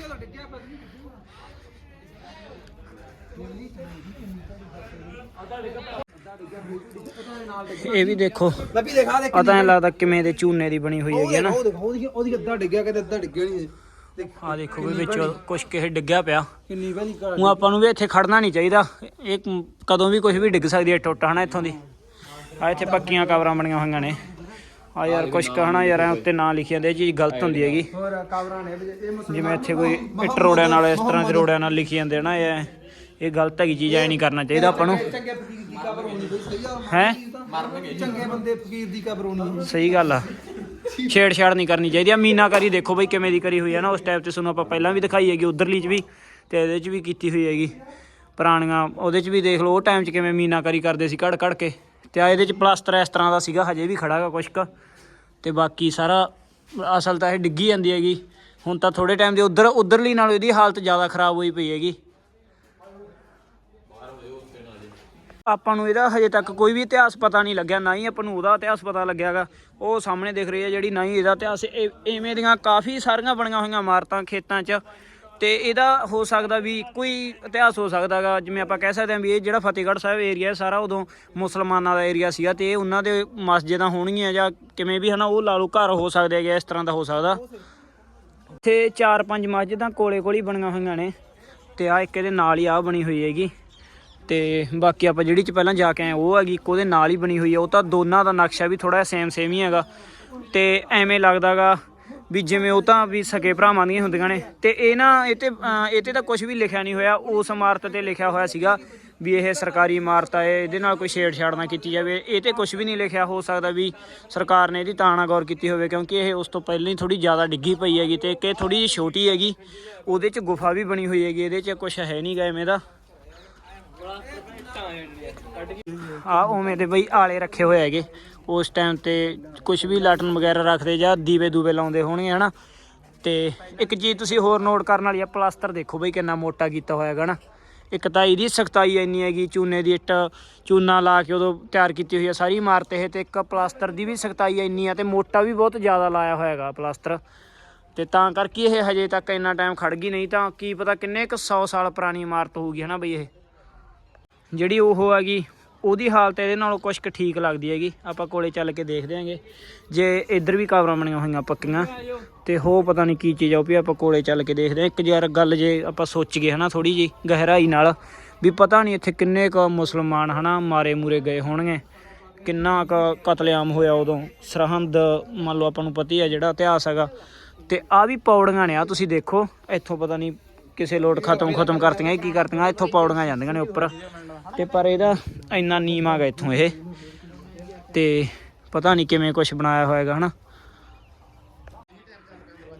ਇਹ ਵੀ ਦੇਖੋ ਲੱਭੀ ਦਿਖਾ ਦੇ ਆ ਤਾਂ ਐਂ ਲੱਗਦਾ ਕਿਵੇਂ ਦੇ ਚੂਨੇ ਦੀ ਬਣੀ ਹੋਈ ਹੈਗੀ ਹੈ ਨਾ। ਉਹ ਦੇਖੋ ਉਹਦੀ ਉਹਦੀ ਅੱਧਾ ਡਿੱਗਿਆ ਕਿਤੇ ਅੱਧਾ ਡਿੱਗਿਆ ਨਹੀਂ ਦੇਖ ਆ ਦੇਖੋ ਵੀ ਵਿੱਚ ਕੁਛ ਕਿਸੇ ਡਿੱਗਿਆ ਪਿਆ। ਕਿੰਨੀ ਪਹਿਲੀ ਘਰ ਹੁਣ ਆਪਾਂ ਨੂੰ ਵੀ ਇੱਥੇ ਖੜਨਾ ਨਹੀਂ ਚਾਹੀਦਾ। ਇਹ ਕਦੋਂ ਵੀ ਕੁਝ ਵੀ ਡਿੱਗ ਸਕਦੀ ਹੈ ਟੁੱਟ ਹਨਾ ਇੱਥੋਂ ਦੀ। ਆ ਇੱਥੇ ਪੱਕੀਆਂ ਕਵਰਾਂ ਬਣੀਆਂ ਹੋਈਆਂ ਨੇ। ਆ ਯਾਰ ਕੁਛ ਕਹਣਾ ਯਾਰ ਐਂ ਉੱਤੇ ਨਾਂ ਲਿਖੀ ਜਾਂਦੇ ਇਹ ਚੀਜ਼ ਗਲਤ ਹੁੰਦੀ ਹੈਗੀ। ਜਿਵੇਂ ਇੱਥੇ ਕੋਈ ਇੱਟ ਰੋੜਿਆਂ ਨਾਲ ਇਸ ਤਰ੍ਹਾਂ ਦੇ ਰੋੜਿਆਂ ਨਾਲ ਲਿਖੀ ਜਾਂਦੇ ਨਾ ਇਹ। ਇਹ ਗਲਤ ਹੈਗੀ ਚੀਜ਼ ਐ ਨਹੀਂ ਕਰਨਾ ਚਾਹੀਦਾ ਆਪਾਂ ਨੂੰ। ਚੰਗੇ ਫਕੀਰ ਦੀ ਕਬਰ ਹੋਣੀ ਬਈ ਸਹੀ ਆ। ਹੈ? ਮਰਨਗੇ ਚੰਗੇ ਬੰਦੇ ਫਕੀਰ ਦੀ ਕਬਰ ਹੋਣੀ ਸਹੀ ਗੱਲ ਆ। ਛੇੜਛਾੜ ਨਹੀਂ ਕਰਨੀ ਚਾਹੀਦੀ ਆ। ਮੀਨਾਕਾਰੀ ਦੇਖੋ ਬਈ ਕਿਵੇਂ ਦੀ ਕਰੀ ਹੋਈ ਹੈ ਨਾ। ਉਸ ਟਾਈਪ ਤੇ ਤੁਹਾਨੂੰ ਆਪਾਂ ਪਹਿਲਾਂ ਵੀ ਦਿਖਾਈ ਹੈਗੀ ਉਧਰਲੀ ਚ ਵੀ ਤੇ ਇਹਦੇ ਚ ਵੀ ਕੀਤੀ ਹੋਈ ਹੈਗੀ। ਪੁਰਾਣੀਆਂ ਉਹਦੇ ਚ ਵੀ ਦੇਖ ਲਓ ਉਹ ਟਾਈਮ ਚ ਕਿਵੇਂ ਮੀਨਾਕਾਰੀ ਕਰਦੇ ਸੀ ਕੜ ਕੜ ਕੇ। ਤੇ ਆ ਇਹਦੇ ਚ ਪਲਾਸਟਰ ਇਸ ਤਰ੍ਹਾਂ ਦਾ ਸੀਗਾ ਹਜੇ ਵੀ ਖੜਾਗਾ ਕੁਛ ਕੁ। ਤੇ ਬਾਕੀ ਸਾਰਾ ਅਸਲ ਤਾਂ ਇਹ ਡਿੱਗੀ ਜਾਂਦੀ ਹੈਗੀ। ਹੁਣ ਤਾਂ ਥੋੜੇ ਟਾਈਮ ਦੇ ਉਧਰ ਉਧਰਲੀ ਨਾਲੋਂ ਇਹਦੀ ਹਾਲਤ ਜ਼ਿਆਦਾ ਖਰਾਬ ਹੋਈ ਪਈ ਹੈਗੀ। ਆਪਾਂ ਨੂੰ ਇਹਦਾ ਹਜੇ ਤੱਕ ਕੋਈ ਵੀ ਇਤਿਹਾਸ ਪਤਾ ਨਹੀਂ ਲੱਗਿਆ, ਨਾ ਹੀ ਆਪਾਂ ਨੂੰ ਉਹਦਾ ਇਤਿਹਾਸ ਪਤਾ ਲੱਗਿਆਗਾ। ਉਹ ਸਾਹਮਣੇ ਦਿਖ ਰਹੀ ਹੈ ਜਿਹੜੀ, ਨਾ ਹੀ ਇਹਦਾ ਇਤਿਹਾਸ। ਇਹ- ਇਵੇਂ ਦੀਆਂ ਕਾਫੀ ਸਾਰੀਆਂ ਬਣੀਆਂ ਹੋਈਆਂ ਇਮਾਰਤਾਂ ਖੇਤਾਂ 'ਚ। ਤੇ ਇਹਦਾ ਹੋ ਸਕਦਾ ਵੀ ਕੋਈ ਇਤਿਹਾਸ ਹੋ ਸਕਦਾਗਾ। ਜਿਵੇਂ ਆਪਾਂ ਕਹਿ ਸਕਦੇ ਹਾਂ ਵੀ ਇਹ ਜਿਹੜਾ ਫਤਿਹਗੜ੍ਹ ਸਾਹਿਬ ਏਰੀਆ ਸਾਰਾ ਉਦੋਂ ਮੁਸਲਮਾਨਾਂ ਦਾ ਏਰੀਆ ਸੀਗਾ ਤੇ ਇਹ ਉਹਨਾਂ ਦੇ ਮਸਜਿਦਾਂ ਹੋਣਗੀਆਂ ਜਾਂ ਕਿਵੇਂ ਵੀ ਹਨਾ, ਉਹ ਲਾ ਲਓ ਘਰ ਹੋ ਸਕਦੇ ਹੈਗੇ ਇਸ ਤਰ੍ਹਾਂ ਦਾ ਹੋ ਸਕਦਾ। ਇੱਥੇ ਚਾਰ ਪੰਜ ਮਸਜਿਦਾਂ ਕੋਲੇ ਕੋਲ ਹੀ ਬਣੀਆਂ ਹੋਈਆਂ ਨੇ। ਤੇ ਆ ਇੱਕ ਇਹਦੇ ਨਾਲ ਹੀ ਆ ਬਣੀ ਹੋਈ ਹੈਗੀ। ਤੇ ਬਾਕੀ ਆਪਾਂ ਜਿਹੜੀ ਚ ਪਹਿਲਾਂ ਜਾ ਕੇ ਆਏ ਉਹ ਹੈਗੀ, ਇੱਕ ਉਹਦੇ ਨਾਲ ਹੀ ਬਣੀ ਹੋਈ ਹੈ ਉਹ ਤਾਂ ਦੋਨਾਂ ਦਾ ਨਕਸ਼ਾ ਵੀ ਥੋੜਾ ਸੇਮ ਸੇਮ ਹੀ ਹੈਗਾ। ਤੇ ਐਵੇਂ ਲੱਗਦਾਗਾ ਵੀ ਜਿਵੇਂ ਉਹ ਤਾਂ ਵੀ ਸਕੇ ਭਰਾਵਾਂ ਦੀਆਂ ਹੁੰਦੀਆਂ ਨੇ। ਤੇ ਇਹ ਨਾ, ਇਹ ਤੇ ਇਹ ਤੇ ਤਾਂ ਕੁਝ ਵੀ ਲਿਖਿਆ ਨਹੀਂ ਹੋਇਆ। ਉਸ ਇਮਾਰਤ ਤੇ ਲਿਖਿਆ ਹੋਇਆ ਸੀਗਾ ਵੀ ਇਹ ਸਰਕਾਰੀ ਇਮਾਰਤ ਹੈ ਇਹਦੇ ਨਾਲ ਕੋਈ ਛੇੜਛਾੜ ਨਾ ਕੀਤੀ ਜਾਵੇ। ਇਹ ਤੇ ਕੁਝ ਵੀ ਨਹੀਂ ਲਿਖਿਆ। ਹੋ ਸਕਦਾ ਵੀ ਸਰਕਾਰ ਨੇ ਇਹਦੀ ਤਾਣਾ ਗੌਰ ਕੀਤੀ ਹੋਵੇ, ਕਿਉਂਕਿ ਇਹ ਉਸ ਤੋਂ ਪਹਿਲਾਂ ਹੀ ਥੋੜੀ ਜ਼ਿਆਦਾ ਡਿੱਗੀ ਪਈ ਹੈਗੀ ਤੇ ਕਿ ਥੋੜੀ ਜਿਹੀ ਛੋਟੀ ਹੈਗੀ। ਉਹਦੇ ਚ ਗੁਫਾ ਵੀ ਬਣੀ ਹੋਈ ਹੈਗੀ, ਇਹਦੇ ਚ ਕੁਝ ਹੈ ਨਹੀਂ ਗਾ ਐਵੇਂ ਦਾ। ਆ ਉਵੇਂ ਦੇ ਬਈ ਆਲੇ ਰੱਖੇ ਹੋਏ ਹੈਗੇ। ਉਸ ਟਾਈਮ ਤੇ ਕੁਝ ਵੀ ਲਾਟਨ ਵਗੈਰਾ ਰੱਖਦੇ ਜਾਂ ਦੀਵੇ ਦੂਵੇ ਲਾਉਂਦੇ ਹੋਣਗੇ, ਹਨਾ? ਤੇ ਇੱਕ ਚੀਜ਼ ਤੁਸੀਂ ਹੋਰ ਨੋਟ ਕਰਨ ਵਾਲੀ ਆ ਪਲਾਸਟਰ ਦੇਖੋ ਬਈ ਕਿੰਨਾ ਮੋਟਾ ਕੀਤਾ ਹੋਇਆ ਹੈਗਾ ਨਾ ਇੱਕ ਤਾਂ ਇਹਦੀ ਸਖਤਾਈ ਇੰਨੀ ਹੈਗੀ, ਚੂਨੇ ਦੀ ਇੱਟ, ਚੂਨਾ ਲਾ ਕੇ ਉਦੋਂ ਤਿਆਰ ਕੀਤੀ ਹੋਈ ਆ, ਸਾਰੀ ਇਮਾਰਤ ਇਹ ਤੇ ਇੱਕ ਪਲਾਸਟਰ ਦੀ ਵੀ ਸਖਤਾਈ ਇੰਨੀ ਆ ਤੇ ਮੋਟਾ ਵੀ ਬਹੁਤ ਜ਼ਿਆਦਾ ਲਾਇਆ ਹੋਇਆ ਹੈਗਾ ਪਲਾਸਟਰ ਤੇ ਤਾਂ ਕਰਕੇ ਇਹ ਹਜੇ ਤੱਕ ਇੰਨਾ ਟਾਈਮ ਖੜ ਗਈ ਨਹੀਂ, ਤਾਂ ਕੀ ਪਤਾ ਕਿੰਨੇ ਕੁ 100 ਸਾਲ ਪੁਰਾਣੀ ਇਮਾਰਤ ਹੋਊਗੀ, ਹਨਾ ਬਈ ਇਹ? ਜਿਹੜੀ ਉਹ ਹੈਗੀ, ਉਹਦੀ ਹਾਲਤ ਇਹਦੇ ਨਾਲੋਂ ਕੁਝ ਕੁ ਠੀਕ ਲੱਗਦੀ ਹੈਗੀ। ਆਪਾਂ ਕੋਲੇ ਚੱਲ ਕੇ ਦੇਖਦੇ ਆਂਗੇ ਜੇ ਇੱਧਰ ਵੀ ਕਾਵਰਾਂ ਬਣੀਆਂ ਹੋਈਆਂ ਪੱਕੀਆਂ, ਤੇ ਹੋ ਪਤਾ ਨਹੀਂ ਕੀ ਚੀਜ਼ ਆ, ਉਹ ਵੀ ਆਪਾਂ ਕੋਲੇ ਚੱਲ ਕੇ ਦੇਖਦੇ ਆਂ ਇੱਕ ਯਾਰ ਗੱਲ ਜੇ ਆਪਾਂ ਸੋਚ ਗਏ ਹਨਾ ਥੋੜੀ ਜੀ ਗਹਿਰਾਈ ਨਾਲ, ਵੀ ਪਤਾ ਨਹੀਂ ਇੱਥੇ ਕਿੰਨੇ ਕ ਮੁਸਲਮਾਨ ਹਨਾ ਮਾਰੇ ਮੂਰੇ ਗਏ ਹੋਣਗੇ। ਕਿੰਨਾ ਕ ਕਤਲੇਆਮ ਹੋਇਆ ਉਦੋਂ, ਸਰਹੰਦ ਮੰਨ ਲਓ ਆਪਾਂ ਨੂੰ ਪਤਾ ਹੀ ਆ ਜਿਹੜਾ ਇਤਿਹਾਸ ਹੈਗਾ। ਤੇ ਆ ਵੀ ਪੌੜੀਆਂ ਨੇ ਆ ਤੁਸੀਂ ਦੇਖੋ, ਇੱਥੋਂ ਪਤਾ ਨਹੀਂ ਕਿਸੇ ਲੋਟ ਖਤਮ ਖਤਮ ਕਰਤੀਆਂ, ਇਹ ਕੀ ਕਰਤੀਆਂ? ਇੱਥੋਂ ਪੌੜੀਆਂ ਜਾਂਦੀਆਂ ਨੇ ਉੱਪਰ। ਤੇ ਪਰ ਇਹਦਾ ਇੰਨਾ ਨੀਮ ਗਾ ਇੱਥੋਂ ਇਹ। ਤੇ ਪਤਾ ਨਹੀਂ ਕਿਵੇਂ ਕੁਝ ਬਣਾਇਆ ਹੋਏਗਾ, ਹਨਾ?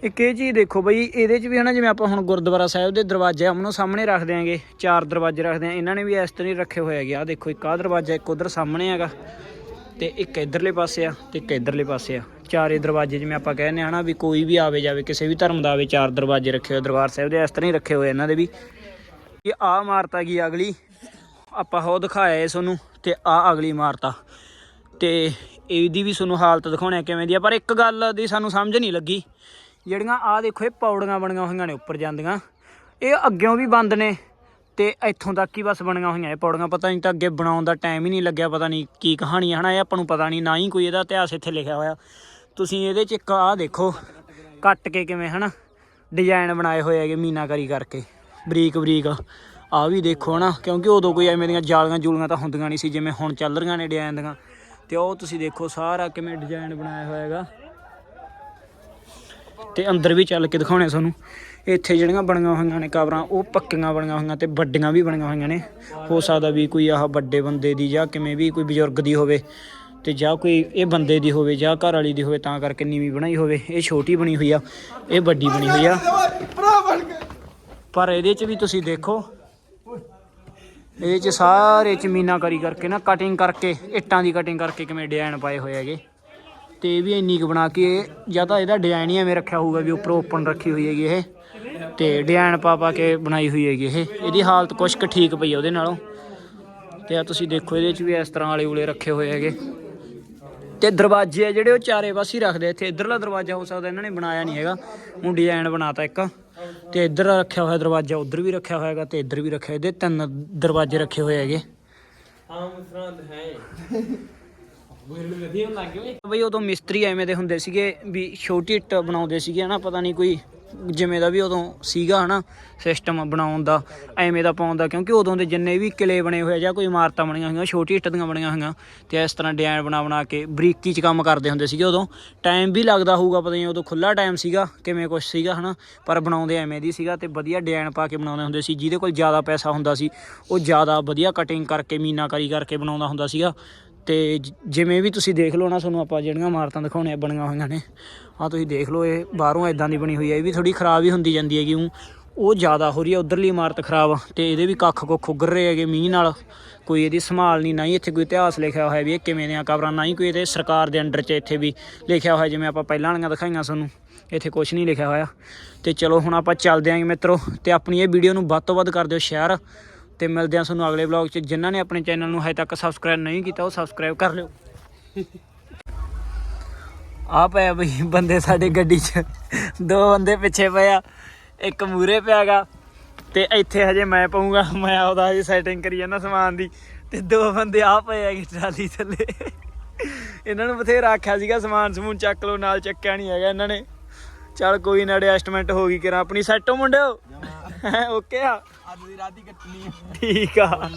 ਇੱਕ ਇਹ ਚੀਜ਼ ਦੇਖੋ ਬਈ, ਇਹਦੇ ਚ ਵੀ, ਹਨਾ, ਜਿਵੇਂ ਆਪਾਂ ਹੁਣ ਗੁਰਦੁਆਰਾ ਸਾਹਿਬ ਦੇ ਦਰਵਾਜ਼ੇ ਆਮਨੋ ਸਾਹਮਣੇ ਰੱਖ ਦਿਆਂਗੇ, ਚਾਰ ਦਰਵਾਜ਼ੇ ਰੱਖਦੇ ਆ ਇਹਨਾਂ ਨੇ ਵੀ ਇਸ ਤਰ੍ਹਾਂ ਹੀ ਰੱਖੇ ਹੋਏ ਹੈਗੇ। ਆ ਦੇਖੋ, ਇੱਕ ਆਹ ਦਰਵਾਜ਼ਾ, ਇੱਕ ਉਧਰ ਸਾਹਮਣੇ ਹੈਗਾ, ਤੇ ਇੱਕ ਇਧਰਲੇ ਪਾਸੇ ਆ, ਤੇ ਇੱਕ ਇਧਰਲੇ ਪਾਸੇ ਆ। ਚਾਰੇ ਦਰਵਾਜ਼ੇ ਜਿਵੇਂ ਆਪਾਂ ਕਹਿੰਦੇ ਆ ਹਨਾ ਵੀ ਕੋਈ ਵੀ ਆਵੇ ਜਾਵੇ, ਕਿਸੇ ਵੀ ਧਰਮ ਦਾ ਆਵੇ, ਚਾਰ ਦਰਵਾਜ਼ੇ ਰੱਖੇ ਹੋਏ, ਦਰਬਾਰ ਸਾਹਿਬ ਦੇ, ਇਸ ਤਰ੍ਹਾਂ ਹੀ ਰੱਖੇ ਹੋਏ ਇਹਨਾਂ ਦੇ ਵੀ। ਇਹ ਆ ਇਮਾਰਤ ਹੈਗੀ ਆ ਅਗਲੀ? ਆਪਾਂ ਉਹ ਦਿਖਾਇਆ ਏ ਤੁਹਾਨੂੰ ਤੇ ਆ ਅਗਲੀ ਇਮਾਰਤ ਆ ਤੇ ਇਹਦੀ ਵੀ ਤੁਹਾਨੂੰ ਹਾਲਤ ਦਿਖਾਉਣੀ ਕਿਵੇਂ ਦੀ ਆ, ਪਰ ਇੱਕ ਗੱਲ ਦੀ ਸਾਨੂੰ ਸਮਝ ਨਹੀਂ ਲੱਗੀ। ਜਿਹੜੀਆਂ ਆ ਦੇਖੋ, ਇਹ ਪੌੜੀਆਂ ਬਣੀਆਂ ਹੋਈਆਂ ਨੇ ਉੱਪਰ ਜਾਂਦੀਆਂ। ਇਹ ਅੱਗਿਓਂ ਵੀ ਬੰਦ ਨੇ, ਤੇ ਇੱਥੋਂ ਤੱਕ ਹੀ ਬਸ ਬਣੀਆਂ ਹੋਈਆਂ ਇਹ ਪੌੜੀਆਂ। ਪਤਾ ਨਹੀਂ ਤਾਂ ਅੱਗੇ ਬਣਾਉਣ ਦਾ ਟਾਈਮ ਹੀ ਨਹੀਂ ਲੱਗਿਆ, ਪਤਾ ਨਹੀਂ ਕੀ ਕਹਾਣੀ ਹੈ ਹਨਾ, ਇਹ ਆਪਾਂ ਨੂੰ ਪਤਾ ਨਹੀਂ, ਨਾ ਹੀ ਕੋਈ ਇਹਦਾ ਇਤਿਹਾਸ ਇੱਥੇ ਲਿਖਿਆ ਹੋਇਆ। ਤੁਸੀਂ ਇਹਦੇ 'ਚ ਇੱਕ ਆਹ ਦੇਖੋ, ਕੱਟ ਕੇ ਕਿਵੇਂ ਹਨਾ ਡਿਜ਼ਾਈਨ ਬਣਾਏ ਹੋਏ ਹੈਗੇ ਮੀਨਾਕਾਰੀ ਕਰਕੇ, ਬਰੀਕ ਬਰੀਕ। ਆ ਵੀ ਦੇਖੋ ਨਾ ਕਿਉਂਕਿ ਉਦੋਂ ਕੋਈ ਐਵੇਂ ਦੀਆਂ ਜਾਲੀਆਂ ਜੂਲੀਆਂ ਤਾਂ ਹੁੰਦੀਆਂ ਨਹੀਂ ਸੀ, ਜਿਵੇਂ ਹੁਣ ਚੱਲ ਰਹੀਆਂ ਨੇ ਡਿਜ਼ਾਈਨ ਦੀਆਂ। ਤੇ ਉਹ ਤੁਸੀਂ ਦੇਖੋ ਸਾਰਾ ਕਿਵੇਂ ਡਿਜ਼ਾਈਨ ਬਣਾਇਆ ਹੋਇਆ ਹੈਗਾ। ਤੇ ਅੰਦਰ ਵੀ ਚੱਲ ਕੇ ਦਿਖਾਉਣੇ ਤੁਹਾਨੂੰ। ਇੱਥੇ ਜਿਹੜੀਆਂ ਬਣੀਆਂ ਹੋਈਆਂ ਨੇ ਕਬਰਾਂ ਉਹ ਪੱਕੀਆਂ ਬਣੀਆਂ ਹੋਈਆਂ ਤੇ ਵੱਡੀਆਂ ਵੀ ਬਣੀਆਂ ਹੋਈਆਂ ਨੇ। ਹੋ ਸਕਦਾ ਵੀ ਕੋਈ ਆਹ ਵੱਡੇ ਬੰਦੇ ਦੀ ਜਾਂ ਕਿਵੇਂ ਵੀ ਕੋਈ ਬਜ਼ੁਰਗ ਦੀ ਹੋਵੇ। ਤੇ ਜਾਂ ਕੋਈ ਇਹ ਬੰਦੇ ਦੀ ਹੋਵੇ ਜਾਂ ਘਰ ਵਾਲੀ ਦੀ ਹੋਵੇ, ਤਾਂ ਕਰਕੇ ਨੀਵੀਂ ਬਣਾਈ ਹੋਵੇ। ਇਹ ਛੋਟੀ ਬਣੀ ਹੋਈ ਆ, ਇਹ ਵੱਡੀ ਬਣੀ ਹੋਈ ਆ। ਪਰ ਇਹਦੇ 'ਚ ਵੀ ਤੁਸੀਂ ਦੇਖੋ, ਇਹਦੇ 'ਚ ਸਾਰੇ ਚ ਮੀਨਾਕਾਰੀ ਕਰਕੇ ਨਾ ਕਟਿੰਗ ਕਰਕੇ, ਇੱਟਾਂ ਦੀ ਕਟਿੰਗ ਕਰਕੇ ਕਿਵੇਂ ਡਿਜ਼ਾਈਨ ਪਾਏ ਹੋਏ ਹੈਗੇ। ਤੇ ਇਹ ਵੀ ਇੰਨੀ ਕੁ ਬਣਾ ਕੇ ਇਹ- ਜਾਂ ਤਾਂ ਇਹਦਾ ਡਿਜ਼ਾਈਨ ਹੀ ਐਵੇਂ ਰੱਖਿਆ ਹੋਊਗਾ ਵੀ ਉੱਪਰ ਓਪਨ ਰੱਖੀ ਹੋਈ ਹੈਗੀ ਇਹ। ਤੇ ਡਿਜ਼ਾਈਨ ਪਾ ਪਾ ਕੇ ਬਣਾਈ ਹੋਈ ਹੈਗੀ ਇਹ। ਇਹਦੀ ਹਾਲਤ ਕੁਛ ਕੁ ਠੀਕ ਪਈ ਆ ਉਹਦੇ ਨਾਲੋਂ। ਤੇ ਆ ਤੁਸੀਂ ਦੇਖੋ ਇਹਦੇ 'ਚ ਵੀ ਇਸ ਤਰ੍ਹਾਂ ਵਾਲੇ ਉਲੇ ਰੱਖੇ ਹੋਏ ਹੈਗੇ। ਤੇ ਦਰਵਾਜ਼ੇ ਆ ਜਿਹੜੇ ਉਹ ਚਾਰੇ ਪਾਸੇ ਹੀ ਰੱਖਦੇ। ਇੱਥੇ ਇਧਰਲਾ ਦਰਵਾਜ਼ਾ ਹੋ ਸਕਦਾ ਇਹਨਾਂ ਨੇ ਬਣਾਇਆ ਨਹੀਂ ਹੈਗਾ। ਉਹ ਡਿਜ਼ਾਈਨ ਬਣਾਤਾ ਇੱਕ। ਤੇ ਇੱਧਰ ਰੱਖਿਆ ਹੋਇਆ ਦਰਵਾਜ਼ਾ ਉਧਰ ਵੀ ਰੱਖਿਆ ਹੋਇਆ ਹੈਗਾ ਤੇ ਇੱਧਰ ਵੀ ਰੱਖਿਆ। ਇਹਦੇ ਤਿੰਨ ਦਰਵਾਜ਼ੇ ਰੱਖੇ ਹੋਏ ਹੈਗੇ। ਬਈ ਉਦੋਂ ਮਿਸਤਰੀ ਐਵੇਂ ਦੇ ਹੁੰਦੇ ਸੀਗੇ ਵੀ ਛੋਟੀ ਇੱਟ ਬਣਾਉਂਦੇ ਸੀਗੇ ਹਨਾ? ਪਤਾ ਨਹੀਂ ਕੋਈ ਜਿਵੇਂ ਦਾ ਵੀ ਉਦੋਂ ਸੀਗਾ ਹਨਾ ਸਿਸਟਮ ਬਣਾਉਣ ਦਾ, ਐਵੇਂ ਦਾ ਪਾਉਣ ਦਾ, ਕਿਉਂਕਿ ਉਦੋਂ ਦੇ ਜਿੰਨੇ ਵੀ ਕਿਲੇ ਬਣੇ ਹੋਏ ਜਾਂ ਕੋਈ ਇਮਾਰਤਾਂ ਬਣੀਆਂ ਹੋਈਆਂ, ਛੋਟੀ ਇੱਟ ਦੀਆਂ ਬਣੀਆਂ ਹੋਈਆਂ, ਤੇ ਇਸ ਤਰ੍ਹਾਂ ਡਿਜ਼ਾਈਨ ਬਣਾ ਬਣਾ ਕੇ ਬਰੀਕੀ 'ਚ ਕੰਮ ਕਰਦੇ ਹੁੰਦੇ ਸੀਗੇ ਉਦੋਂ ਟਾਈਮ ਵੀ ਲੱਗਦਾ ਹੋਊਗਾ, ਪਤਾ ਨਹੀਂ ਉਦੋਂ ਖੁੱਲਾ ਟਾਈਮ ਸੀਗਾ, ਕਿਵੇਂ ਕੁਝ ਸੀਗਾ ਹਨਾ, ਪਰ ਬਣਾਉਂਦੇ ਐਵੇਂ ਦੀ ਸੀਗਾ ਤੇ ਵਧੀਆ ਡਿਜ਼ਾਈਨ ਪਾ ਕੇ ਬਣਾਉਂਦੇ ਹੁੰਦੇ ਸੀ, ਜਿਹਦੇ ਕੋਲ ਜ਼ਿਆਦਾ ਪੈਸਾ ਹੁੰਦਾ ਸੀ, ਉਹ ਜ਼ਿਆਦਾ ਵਧੀਆ ਕਟਿੰਗ ਕਰਕੇ, ਮੀਨਾਕਾਰੀ ਕਰਕੇ ਬਣਾਉਂਦਾ ਹੁੰਦਾ ਸੀਗਾ ਤੇ ਜਿਵੇਂ ਵੀ ਤੁਸੀਂ ਦੇਖ ਲਓ ਨਾ, ਤੁਹਾਨੂੰ ਆਪਾਂ ਜਿਹੜੀਆਂ ਇਮਾਰਤਾਂ ਦਿਖਾਉਣੀਆਂ ਬਣੀਆਂ ਹੋਈਆਂ ਨੇ ਆ ਤੁਸੀਂ ਦੇਖ ਲਓ, ਇਹ ਬਾਹਰੋਂ ਇਦਾਂ ਦੀ ਬਣੀ ਹੋਈ ਹੈ, ਇਹ ਵੀ ਥੋੜੀ ਖਰਾਬ ਹੀ ਹੁੰਦੀ ਜਾਂਦੀ ਹੈਗੀ ਊਂ ਉਹ ਜ਼ਿਆਦਾ ਹੋ ਰਹੀ ਹੈ, ਉਧਰਲੀ ਇਮਾਰਤ ਖਰਾਬ ਆ, ਤੇ ਇਹਦੇ ਵੀ ਕੱਖ ਕੁੱਖ ਉੱਗਰ ਰਹੇ ਹੈਗੇ ਮੀਂਹ ਨਾਲ, ਕੋਈ ਇਹਦੀ ਸੰਭਾਲ ਨਹੀਂ ਨਾ ਹੀ ਇੱਥੇ ਕੋਈ ਇਤਿਹਾਸ ਲਿਖਿਆ ਹੋਇਆ ਵੀ ਇਹ ਕਿਵੇਂ ਦੀਆਂ ਕਬਰਾਂ, ਨਾ ਹੀ ਕੋਈ ਇਹਦੇ ਸਰਕਾਰ ਦੇ ਅੰਡਰ 'ਚ ਇੱਥੇ ਵੀ ਲਿਖਿਆ ਹੋਇਆ, ਜਿਵੇਂ ਆਪਾਂ ਪਹਿਲਾਂ ਵਾਲੀਆਂ ਦਿਖਾਈਆਂ ਤੁਹਾਨੂੰ ਇੱਥੇ ਕੁਝ ਨਹੀਂ ਲਿਖਿਆ ਹੋਇਆ, ਤੇ ਚਲੋ ਹੁਣ ਆਪਾਂ ਚੱਲਦੇ ਆਂਗੇ ਮਿੱਤਰੋ, ਤੇ ਆਪਣੀ ਇਹ ਵੀਡੀਓ ਨੂੰ ਵੱਧ ਤੋਂ ਵੱਧ ਕਰ ਦਿਓ ਸ਼ੇਅਰ ਤੇ ਮਿਲਦੇ ਹਾਂ ਤੁਹਾਨੂੰ ਅਗਲੇ ਵਲੌਗ 'ਚ। ਜਿਨ੍ਹਾਂ ਨੇ ਆਪਣੇ ਚੈਨਲ ਨੂੰ ਹਜੇ ਤੱਕ ਸਬਸਕ੍ਰਾਈਬ ਨਹੀਂ ਕੀਤਾ ਉਹ ਸਬਸਕ੍ਰਾਈਬ ਕਰ ਲਿਓ। ਆ ਪਿਆ ਬਈ ਬੰਦੇ ਸਾਡੇ ਗੱਡੀ 'ਚ। ਦੋ ਬੰਦੇ ਪਿੱਛੇ ਪਏ ਆ ਇੱਕ ਮੂਰੇ ਪਿਆਗਾ ਤੇ ਇੱਥੇ ਹਜੇ ਮੈਂ ਪਾਉਂਗਾ ਮੈਂ ਉਹਦਾ ਹਜੇ ਸੈਟਿੰਗ ਕਰੀ ਜਾਂਦਾ ਸਮਾਨ ਦੀ। ਤੇ ਦੋ ਬੰਦੇ ਆ ਪਏ ਹੈਗੇ ਟਰਾਲੀ ਥੱਲੇ। ਇਹਨਾਂ ਨੂੰ ਬਥੇਰਾ ਆਖਿਆ ਸੀਗਾ ਸਮਾਨ ਸਮੂਨ ਚੱਕ ਲਓ ਨਾਲ ਚੱਕਿਆ ਨਹੀਂ ਹੈਗਾ ਇਹਨਾਂ ਨੇ। ਚੱਲ ਕੋਈ ਨਾ ਐਡਜਸਟਮੈਂਟ ਹੋ ਗਈ ਕਿਰਾਂ। ਆਪਣੀ ਸੈੱਟ ਹੋ ਮੁੰਡਿਓ? ਓਕੇ ਆ? ਅੱਜ ਦੀ ਰਾਤ ਹੀ ਕੱਟਣੀ ਆ। ਠੀਕ ਆ।